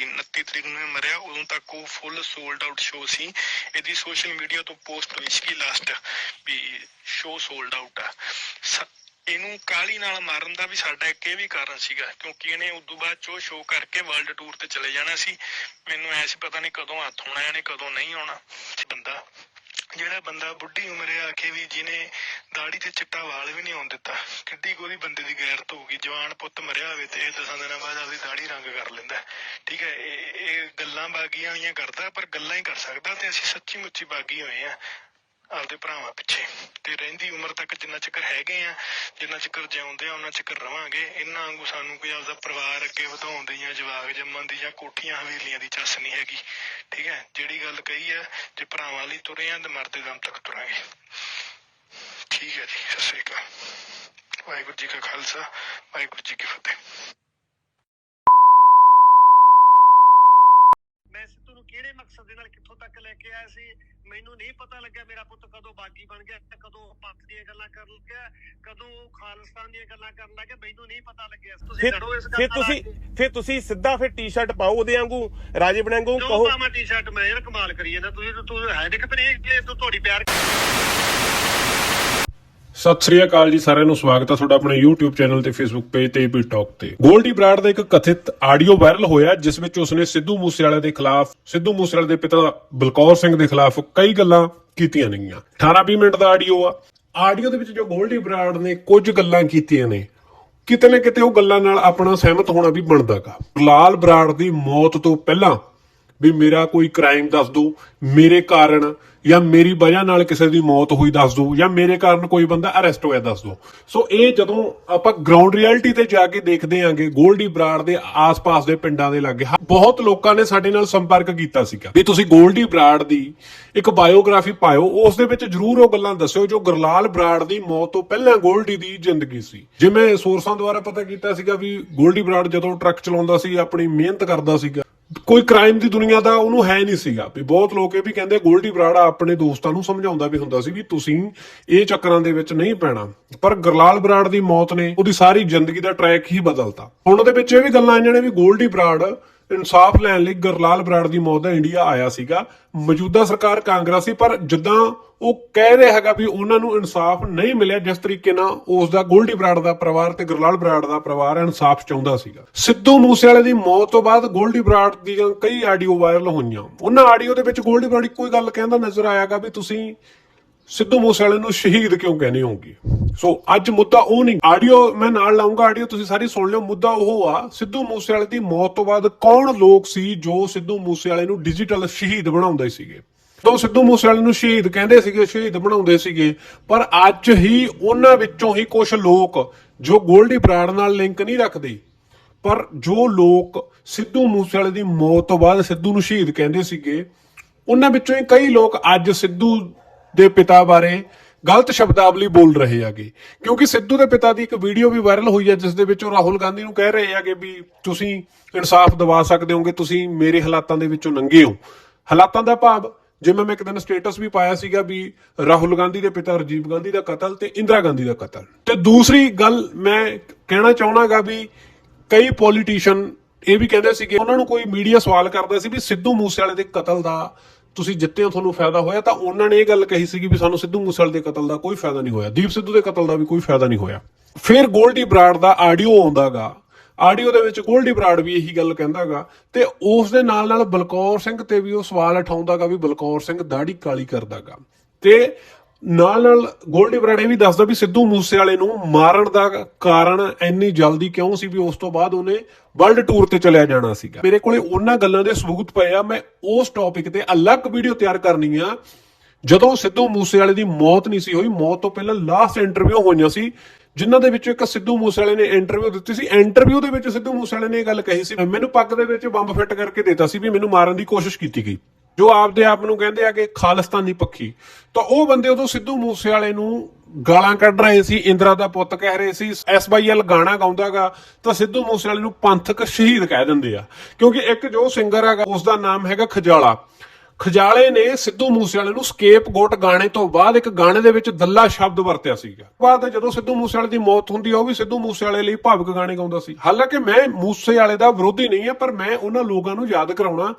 ਦੀ 29 ਤਰੀਕ ਨੂੰ ਇਹ ਮਰਿਆ, ਉਦੋਂ ਤੱਕ ਉਹ ਫੁੱਲ ਸੋਲਡ ਆਊਟ ਸ਼ੋਅ ਸੀ। ਇਹਦੀ ਸੋਸ਼ਲ ਮੀਡੀਆ ਤੋਂ ਪੋਸਟ ਹੋਈ ਸੀ ਲਾਸਟ ਵੀ ਸ਼ੋਅ ਸੋਲਡ ਆਊਟ ਆ। ਇਹਨੂੰ ਕਾਲੀ ਨਾਲ ਮਾਰਨ ਦਾ ਵੀ ਸਾਡਾ ਇੱਕ ਇਹ ਵੀ ਕਾਰਨ ਸੀਗਾ, ਕਿਉਂਕਿ ਇਹਨੇ ਉਦੋਂ ਬਾਅਦ ਚੋ ਸ਼ੋਅ ਕਰਕੇ ਵਰਲਡ ਟੂਰ ਤੇ ਚਲੇ ਜਾਣਾ ਸੀ। ਮੈਨੂੰ ਐ ਪਤਾ ਨਹੀਂ ਕਦੋਂ ਹੱਥ ਹੋਣਾ ਇਹਨੇ ਕਦੋਂ ਨਹੀਂ ਆਉਣਾ। ਬੰਦਾ ਜਿਹੜਾ ਬੰਦਾ ਬੁੱਢੀ ਉਮਰੇ ਆ ਕੇ ਵੀ ਜਿਹਨੇ ਦਾੜੀ ਤੇ ਚਿੱਟਾ ਵਾਲ ਵੀ ਨਹੀਂ ਆਉਣ ਦਿੱਤਾ, ਕਿੱਡੀ ਕੋਈ ਬੰਦੇ ਦੀ ਗੈਰਤ ਹੋਊਗੀ ਜਵਾਨ ਪੁੱਤ ਮਰਿਆ ਹੋਵੇ ਤੇ ਇਹ ਦਸਾਂ ਦਿਨਾਂ ਬਾਅਦ ਆਪਦੀ ਦਾੜੀ ਰੰਗ ਕਰ ਲੈਂਦਾ ਠੀਕ ਹੈ, ਇਹ ਇਹ ਗੱਲਾਂ ਬਾਗੀਆਂ ਵਾਲੀਆਂ ਕਰਦਾ, ਪਰ ਗੱਲਾਂ ਹੀ ਕਰ ਸਕਦਾ ਤੇ ਅਸੀਂ ਸੱਚੀ ਮੁੱਚੀ ਬਾਗੀ ਹੋਏ ਆ ਆਪਦੇ ਭਰਾਵਾਂ ਪਿੱਛੇ। ਤੇ ਰਹਿੰਦੀ ਉਮਰ ਤੱਕ ਜਿੰਨਾ ਚਿਰ ਹੈਗੇ ਆ, ਜਿੰਨਾ ਚਿਰ ਜਿਉਂਦੇ ਆ, ਉਹਨਾਂ ਚਿਰ ਰਵਾਂਗੇ। ਇਹਨਾਂ ਵਾਂਗੂ ਸਾਨੂੰ ਕੋਈ ਆਪਦਾ ਪਰਿਵਾਰ ਅੱਗੇ ਵਧਾਉਣ ਦੀ ਜਾਂ ਜਵਾਗ ਜੰਮਣ ਦੀ ਜਾਂ ਕੋਠੀਆਂ ਹਵੇਲੀਆਂ ਦੀ ਚੱਸ ਨਹੀਂ ਹੈਗੀ। ਠੀਕ ਹੈ? ਜਿਹੜੀ ਗੱਲ ਕਹੀ ਆ, ਜੇ ਭਰਾਵਾਂ ਲਈ ਤੁਰੇ ਆ, ਤੇ ਮਰਦੇ ਦਮ ਤੱਕ ਤੁਰਾਂਗੇ। ਠੀਕ ਹੈ ਜੀ, ਸਤਿ ਸ੍ਰੀ ਅਕਾਲ। ਵਾਹਿਗੁਰੂ ਜੀ ਕਾ ਖਾਲਸਾ, ਵਾਹਿਗੁਰੂ ਜੀ ਕੀ ਫਤਿਹ ਮੈਂ ਸਿੱਧੂ ਨੂੰ ਕਿਹੜੇ ਮਕਸਦ ਦੇ ਨਾਲ ਕਿੱਥੋਂ ਤੱਕ ਲੈ ਕੇ ਆਇਆ ਸੀ? ਮੈਨੂੰ ਨਹੀਂ ਪਤਾ ਲੱਗਿਆ ਮੇਰਾ ਪੁੱਤ ਕਦੋਂ ਬਾਗੀ ਬਣ ਗਿਆ ਤੇ ਕਦੋਂ ਪੰਥ ਦੀਆਂ ਗੱਲਾਂ ਕਰਨ ਲੱਗਿਆ ਕਦੋਂ ਖਾਲਿਸਤਾਨ ਦੀਆਂ ਗੱਲਾਂ ਕਰਨ ਲੱਗਿਆ ਮੈਨੂੰ ਨਹੀਂ ਪਤਾ ਲੱਗਿਆ। ਤੁਸੀਂ ਲੜੋ ਇਸ ਗੱਲ ਫਿਰ ਤੁਸੀਂ। ਫਿਰ ਤੁਸੀਂ ਸਿੱਧਾ ਫਿਰ ਟੀ-ਸ਼ਰਟ ਪਾਓ ਉਹਦੇ ਵਾਂਗੂ ਰਾਜੇ ਬਣਾਂਗੂ ਕਹੋ। ਪਾਵਾਂ ਟੀ-ਸ਼ਰਟ ਮੈਂ ਯਾਰ ਕਮਾਲ ਕਰੀ ਜਾਂਦਾ ਤੁਸੀਂ ਤੂੰ ਹੈ ਦੇਖ ਪਰ ਇਹ ਤੂੰ ਤੁਹਾਡੀ ਪਿਆਰ ਸਤਿ ਸ੍ਰੀ ਅਕਾਲ ਜੀ, ਸਾਰਿਆਂ ਨੂੰ ਸਵਾਗਤ ਹੈ ਤੁਹਾਡਾ ਆਪਣੇ YouTube ਚੈਨਲ ਤੇ Facebook ਪੇਜ ਤੇ ਵੀ ਟਾਕ ਤੇ। ਗੋਲਡੀ ਬਰਾੜ ਦਾ ਇੱਕ ਕਥਿਤ ਆਡੀਓ ਵਾਇਰਲ ਹੋਇਆ, ਜਿਸ ਵਿੱਚ ਉਸਨੇ ਸਿੱਧੂ ਮੂਸੇਵਾਲੇ ਦੇ ਖਿਲਾਫ, ਸਿੱਧੂ ਮੂਸੇਵਾਲੇ ਦੇ ਪਿਤਾ ਬਲਕੌਰ ਸਿੰਘ ਦੇ ਖਿਲਾਫ ਕਈ ਗੱਲਾਂ ਕੀਤੀਆਂ ਨੇਗੀਆਂ। 18-20 ਮਿੰਟ ਦਾ ਆਡੀਓ ਆ। ਆਡੀਓ ਦੇ ਵਿੱਚ ਜੋ ਗੋਲਡੀ ਬਰਾੜ ਨੇ ਕੁਝ ਗੱਲਾਂ ਕੀਤੀਆਂ ਨੇ, ਕਿਤੇ ਨਾ ਕਿਤੇ ਉਹ ਗੱਲਾਂ ਨਾਲ ਆਪਣਾ ਸਹਿਮਤ ਹੋਣਾ ਵੀ ਬਣਦਾਗਾ। ਲਾਲ ਬਰਾੜ ਦੀ ਮੌਤ ਤੋਂ ਪਹਿਲਾਂ ਵੀ ਮੇਰਾ ਕੋਈ ਕ੍ਰਾਈਮ ਦੱਸ ਦਿਓ ਮੇਰੇ ਕਾਰਨ ਜਾਂ ਮੇਰੀ ਵਜ੍ਹਾ ਨਾਲ ਕਿਸੇ ਦੀ ਮੌਤ ਹੋਈ ਦੱਸ ਦਿਓ ਜਾਂ ਮੇਰੇ ਕਾਰਨ ਕੋਈ ਬੰਦਾ ਅਰੈਸਟ ਹੋਇਆ ਦੱਸ ਦਿਓ ਸੋ ਇਹ ਜਦੋਂ ਆਪਾਂ ਗਰਾਊਂਡ ਰਿਐਲਿਟੀ ਤੇ ਜਾ ਕੇ ਦੇਖਦੇ ਆਂਗੇ ਗੋਲਡੀ ਬਰਾੜ ਦੇ ਆਸ-ਪਾਸ ਦੇ ਪਿੰਡਾਂ ਦੇ ਲਾਗੇ ਬਹੁਤ ਲੋਕਾਂ ਨੇ ਸਾਡੇ ਨਾਲ ਸੰਪਰਕ ਕੀਤਾ ਸੀਗਾ। ਵੀ ਤੁਸੀਂ ਗੋਲਡੀ ਬਰਾੜ ਦੀ ਇੱਕ ਬਾਇਓਗ੍ਰਾਫੀ ਪਾਇਓ, ਉਸ ਦੇ ਵਿੱਚ ਜ਼ਰੂਰ ਉਹ ਗੱਲਾਂ ਦੱਸਿਓ ਜੋ ਗੁਰਲਾਲ ਬਰਾੜ ਦੀ ਮੌਤ ਤੋਂ ਪਹਿਲਾਂ ਗੋਲਡੀ ਦੀ ਜ਼ਿੰਦਗੀ ਸੀ। ਜਿਵੇਂ ਸੋਰਸਾਂ ਦੁਆਰਾ ਪਤਾ ਕੀਤਾ ਸੀਗਾ ਵੀ ਗੋਲਡੀ ਬਰਾੜ ਜਦੋਂ ਟਰੱਕ ਚਲਾਉਂਦਾ ਸੀ, ਆਪਣੀ ਮਿਹਨਤ ਕਰਦਾ ਸੀਗਾ ਕੋਈ ਕ੍ਰਾਈਮ ਦੀ ਦੁਨੀਆ ਦਾ ਉਹਨੂੰ ਹੈ ਨਹੀਂ ਸੀਗਾ। ਵੀ ਬਹੁਤ ਲੋਕ ਇਹ ਵੀ ਕਹਿੰਦੇ ਗੋਲਡੀ ਬਰਾੜਾ ਆਪਣੇ ਦੋਸਤਾਂ ਨੂੰ ਸਮਝਾਉਂਦਾ ਵੀ ਹੁੰਦਾ ਸੀ ਵੀ ਤੁਸੀਂ ਇਹ ਚੱਕਰਾਂ ਦੇ ਵਿੱਚ ਨਹੀਂ ਪੈਣਾ। ਪਰ ਗਰਲਾਲ ਬਰਾੜ ਦੀ ਮੌਤ ਨੇ ਉਹਦੀ ਸਾਰੀ ਜ਼ਿੰਦਗੀ ਦਾ ਟਰੈਕ ਹੀ ਬਦਲਤਾ। ਹੁਣ ਉਹਦੇ ਵਿੱਚ ਇਹ ਵੀ ਗੱਲਾਂ ਆਈਆਂ ਨੇ ਵੀ ਗੋਲਡੀ ਬਰਾੜ ਇਨਸਾਫ ਲੈਣ ਲਈ ਗਰਲਾਲ ਬਰਾੜ ਦੀ ਮੌਤ ਦਾ ਇੰਡੀਆ ਆਇਆ ਸੀਗਾ। ਮੌਜੂਦਾ ਸਰਕਾਰ ਕਾਂਗਰਸ ਸੀ, ਪਰ ਜਿੱਦਾਂ ਉਹ ਕਹਿ ਰਿਹਾ ਹੈਗਾ ਵੀ ਉਹਨਾਂ ਨੂੰ ਇਨਸਾਫ ਨਹੀਂ ਮਿਲਿਆ, ਜਿਸ ਤਰੀਕੇ ਨਾਲ ਉਸ ਦਾ ਗੋਲਡੀ ਬਰਾੜ ਦਾ ਪਰਿਵਾਰ ਤੇ ਗਰਲਾਲ ਬਰਾੜ ਦਾ ਪਰਿਵਾਰ ਇਨਸਾਫ ਚਾਹੁੰਦਾ ਸੀਗਾ। ਸਿੱਧੂ ਮੂਸੇਵਾਲੇ ਦੀ ਮੌਤ ਤੋਂ ਬਾਅਦ ਗੋਲਡੀ ਬਰਾੜ ਦੀਆਂ ਕਈ ਆਡੀਓ ਵਾਇਰਲ ਹੋਈਆਂ। ਉਹਨਾਂ ਆਡੀਓ ਦੇ ਵਿੱਚ ਗੋਲਡੀ ਬਰਾੜ ਕੋਈ ਗੱਲ ਕਹਿੰਦਾ ਨਜ਼ਰ ਆਇਆਗਾ ਵੀ ਤੁਸੀਂ ਸਿੱਧੂ ਮੂਸੇਵਾਲੇ ਨੂੰ ਸ਼ਹੀਦ ਕਿਉਂ ਕਹਿੰਦੇ ਹੋਗੇ ਸੋ ਅੱਜ ਮੁੱਦਾ ਉਹ ਨਹੀਂ। ਆਡੀਓ ਮੈਂ ਨਾਲ ਲਾਉਂਗਾ ਆਡੀਓ ਤੁਸੀਂ ਸਾਰੀ ਸੁਣ ਲਿਓ। ਮੁੱਦਾ ਉਹ ਆ, ਸਿੱਧੂ ਮੂਸੇਵਾਲੇ ਦੀ ਮੌਤ ਤੋਂ ਬਾਅਦ ਕੌਣ ਲੋਕ ਸੀ ਜੋ ਸਿੱਧੂ ਮੂਸੇਵਾਲੇ ਨੂੰ ਡਿਜੀਟਲ ਸ਼ਹੀਦ ਬਣਾਉਂਦੇ ਸੀਗੇ? ਤੋਂ, ਸਿੱਧੂ ਮੂਸੇਵਾਲੇ ਨੂੰ ਸ਼ਹੀਦ ਕਹਿੰਦੇ ਸੀਗੇ, ਸ਼ਹੀਦ ਬਣਾਉਂਦੇ ਸੀਗੇ, ਪਰ ਅੱਜ ਹੀ ਉਹਨਾਂ ਵਿੱਚੋਂ ਹੀ ਕੁਝ ਲੋਕ ਜੋ ਗੋਲਡੀ ਬਰਾੜ ਨਾਲ ਲਿੰਕ ਨਹੀਂ ਰੱਖਦੇ, ਪਰ ਜੋ ਲੋਕ ਸਿੱਧੂ ਮੂਸੇਵਾਲੇ ਦੀ ਮੌਤ ਤੋਂ ਬਾਅਦ ਸਿੱਧੂ ਨੂੰ ਸ਼ਹੀਦ ਕਹਿੰਦੇ ਸੀਗੇ, ਉਹਨਾਂ ਵਿੱਚੋਂ ਹੀ ਕਈ ਲੋਕ ਅੱਜ ਸਿੱਧੂ ਦੇ ਪਿਤਾ ਬਾਰੇ ਗਲਤ ਸ਼ਬਦਾਵਲੀ ਬੋਲ ਰਹੇ ਆਗੇ ਕਿਉਂਕਿ ਸਿੱਧੂ ਦੇ ਪਿਤਾ ਦੀ ਇੱਕ ਵੀਡੀਓ ਵੀ ਵਾਇਰਲ ਹੋਈ ਹੈ, ਜਿਸ ਦੇ ਵਿੱਚ ਉਹ ਰਾਹੁਲ ਗਾਂਧੀ ਨੂੰ ਕਹਿ ਰਹੇ ਆਗੇ ਵੀ ਤੁਸੀਂ ਇਨਸਾਫ ਦਿਵਾ ਸਕਦੇ ਹੋਗੇ, ਤੁਸੀਂ ਮੇਰੇ ਹਾਲਾਤਾਂ ਦੇ ਵਿੱਚੋਂ ਲੰਘੇ ਹੋ। ਹਾਲਾਤਾਂ ਦਾ ਭਾਵ ਜਿਵੇਂ ਮੈਂ ਇੱਕ ਦਿਨ ਸਟੇਟਸ ਵੀ ਪਾਇਆ ਸੀਗਾ ਵੀ ਰਾਹੁਲ ਗਾਂਧੀ ਦੇ ਪਿਤਾ ਰਾਜੀਵ ਗਾਂਧੀ ਦਾ ਕਤਲ ਤੇ ਇੰਦਰਾ ਗਾਂਧੀ ਦਾ ਕਤਲ। ਤੇ ਦੂਸਰੀ ਗੱਲ ਮੈਂ ਕਹਿਣਾ ਚਾਹਣਾਗਾ ਵੀ ਕਈ ਪੋਲੀਟੀਸ਼ੀਅਨ ਇਹ ਵੀ ਕਹਿੰਦੇ ਸੀਗੇ, ਉਹਨਾਂ ਨੂੰ ਕੋਈ ਮੀਡੀਆ ਸਵਾਲ ਕਰਦਾ ਸੀ ਵੀ ਸਿੱਧੂ ਮੂਸੇਵਾਲੇ ਦੇ ਕਤਲ ਦਾ ਤੁਸੀਂ ਜਿੱਤੇ ਹੋ, ਤੁਹਾਨੂੰ ਫਾਇਦਾ ਹੋਇਆ, ਤਾਂ ਉਹਨਾਂ ਨੇ ਇਹ ਗੱਲ ਕਹੀ ਸੀਗੀ ਵੀ ਸਾਨੂੰ ਸਿੱਧੂ ਮੂਸੇਵਾਲੇ ਦੇ ਕਤਲ ਦਾ ਕੋਈ ਫਾਇਦਾ ਨਹੀਂ ਹੋਇਆ। ਦੀਪ ਸਿੱਧੂ ਦੇ ਕਤਲ ਦਾ ਵੀ ਕੋਈ ਫਾਇਦਾ ਨਹੀਂ ਹੋਇਆ। ਫਿਰ ਗੋਲਡੀ ਬਰਾੜ ਦਾ ਆਡੀਓ ਆਉਂਦਾਗਾ। ਆਡੀਓ ਦੇ ਵਿੱਚ ਗੋਲਡੀ ਬਰਾੜ ਵੀ ਇਹੀ ਗੱਲ ਕਹਿੰਦਾਗਾ ਤੇ ਉਸ ਦੇ ਨਾਲ ਨਾਲ ਬਲਕੌਰ ਸਿੰਘ ਤੇ ਵੀ ਉਹ ਸਵਾਲ ਉਠਾਉਂਦਾਗਾ ਵੀ ਬਲਕੌਰ ਸਿੰਘ ਦਾੜੀ ਕਾਲੀ ਕਰਦਾਗਾ। ਤੇ ਨਾਲ ਨਾਲ ਗੋਲਡੀ ਬਰਾੜ ਇਹ ਵੀ ਦੱਸਦਾ ਵੀ ਸਿੱਧੂ ਮੂਸੇਵਾਲੇ ਨੂੰ ਮਾਰਨ ਦਾ ਕਾਰਨ ਇੰਨੀ ਜਲਦੀ ਕਿਉਂ ਸੀ ਵੀ ਉਸ ਤੋਂ ਬਾਅਦ ਉਹਨੇ ਵਰਲਡ ਟੂਰ ਤੇ ਚਲਿਆ ਜਾਣਾ ਸੀਗਾ। ਮੇਰੇ ਕੋਲੇ ਉਹਨਾਂ ਗੱਲਾਂ ਦੇ ਸਬੂਤ ਪਏ ਆ, ਮੈਂ ਉਸ ਟੌਪਿਕ ਤੇ ਅਲੱਗ ਵੀਡੀਓ ਤਿਆਰ ਕਰਨੀ ਆ। ਜਦੋਂ ਸਿੱਧੂ ਮੂਸੇਵਾਲੇ ਦੀ ਮੌਤ ਨਹੀਂ ਸੀ ਹੋਈ, ਮੌਤ ਤੋਂ ਪਹਿਲਾਂ ਲਾਸਟ ਇੰਟਰਵਿਊ ਹੋਈਆਂ ਸੀ, ਜਿਨ੍ਹਾਂ ਦੇ ਵਿੱਚੋਂ ਇੱਕ ਸਿੱਧੂ ਮੂਸੇਵਾਲੇ ਨੇ ਇੰਟਰਵਿਊ ਦਿੱਤੀ ਸੀ। ਇੰਟਰਵਿਊ ਦੇ ਵਿੱਚ ਸਿੱਧੂ ਮੂਸੇਵਾਲੇ ਨੇ ਇਹ ਗੱਲ ਕਹੀ ਸੀ, ਮੈਨੂੰ ਪੱਗ ਦੇ ਵਿੱਚ ਬੰਬ ਫਿੱਟ ਕਰਕੇ ਦਿੱਤਾ ਸੀ ਵੀ ਮੈਨੂੰ ਮਾਰਨ ਦੀ ਕੋਸ਼ਿਸ਼ ਕੀਤੀ ਗਈ। ਜੋ ਆਪਦੇ ਆਪ ਨੂੰ ਕਹਿੰਦੇ ਆ ਕਿ ਖਾਲਿਸਤਾਨੀ ਪੱਖੀ। ਤਾਂ ਉਹ ਬੰਦੇ ਉਦੋਂ ਸਿੱਧੂ ਮੂਸੇਵਾਲੇ ਨੂੰ ਗਾਲਾਂ ਕੱਢ ਰਹੇ ਸੀ, ਇੰਦਰਾ ਦਾ ਪੁੱਤ ਕਹਿ ਰਹੇ ਸੀ ਐਸਵਾਈਐਲ ਗਾਣਾ ਗਾਉਂਦਾਗਾ, ਤਾਂ ਸਿੱਧੂ ਮੂਸੇਵਾਲੇ ਨੂੰ ਪੰਥਕ ਸ਼ਹੀਦ ਕਹਿ ਦਿੰਦੇ ਆ। ਕਿਉਂਕਿ ਇੱਕ ਜੋ ਸਿੰਗਰ ਹੈਗਾ ਉਸ ਦਾ ਨਾਮ ਹੈਗਾ ਖਜਾਲਾ। ਖਜਾਲੇ ਨੇ ਸਿੱਧੂ ਮੂਸੇਵਾਲੇ ਨੂੰ ਸਕੇਪ ਗੋਟ ਗਾਣੇ ਤੋਂ ਬਾਅਦ ਇੱਕ ਗਾਣੇ ਦੇ ਵਿੱਚ ਦੱਲਾ ਸ਼ਬਦ ਵਰਤਿਆ ਸੀਗਾ। ਬਾਅਦ ਜਦੋਂ ਸਿੱਧੂ ਮੂਸੇਵਾਲੇ ਦੀ ਮੌਤ ਹੁੰਦੀ ਆ, ਉਹ ਵੀ ਸਿੱਧੂ ਮੂਸੇਵਾਲੇ ਲਈ ਭਾਵਕ ਗਾਣੇ ਗਾਉਂਦਾ ਸੀ। ਹਾਲਾਂਕਿ ਮੈਂ ਮੂਸੇਵਾਲੇ ਦਾ ਵਿਰੋਧੀ ਨਹੀਂ ਆ, ਪਰ ਮੈਂ ਉਹਨਾਂ ਲੋਕਾਂ ਨੂੰ ਯਾਦ ਕਰਾਉਣਾ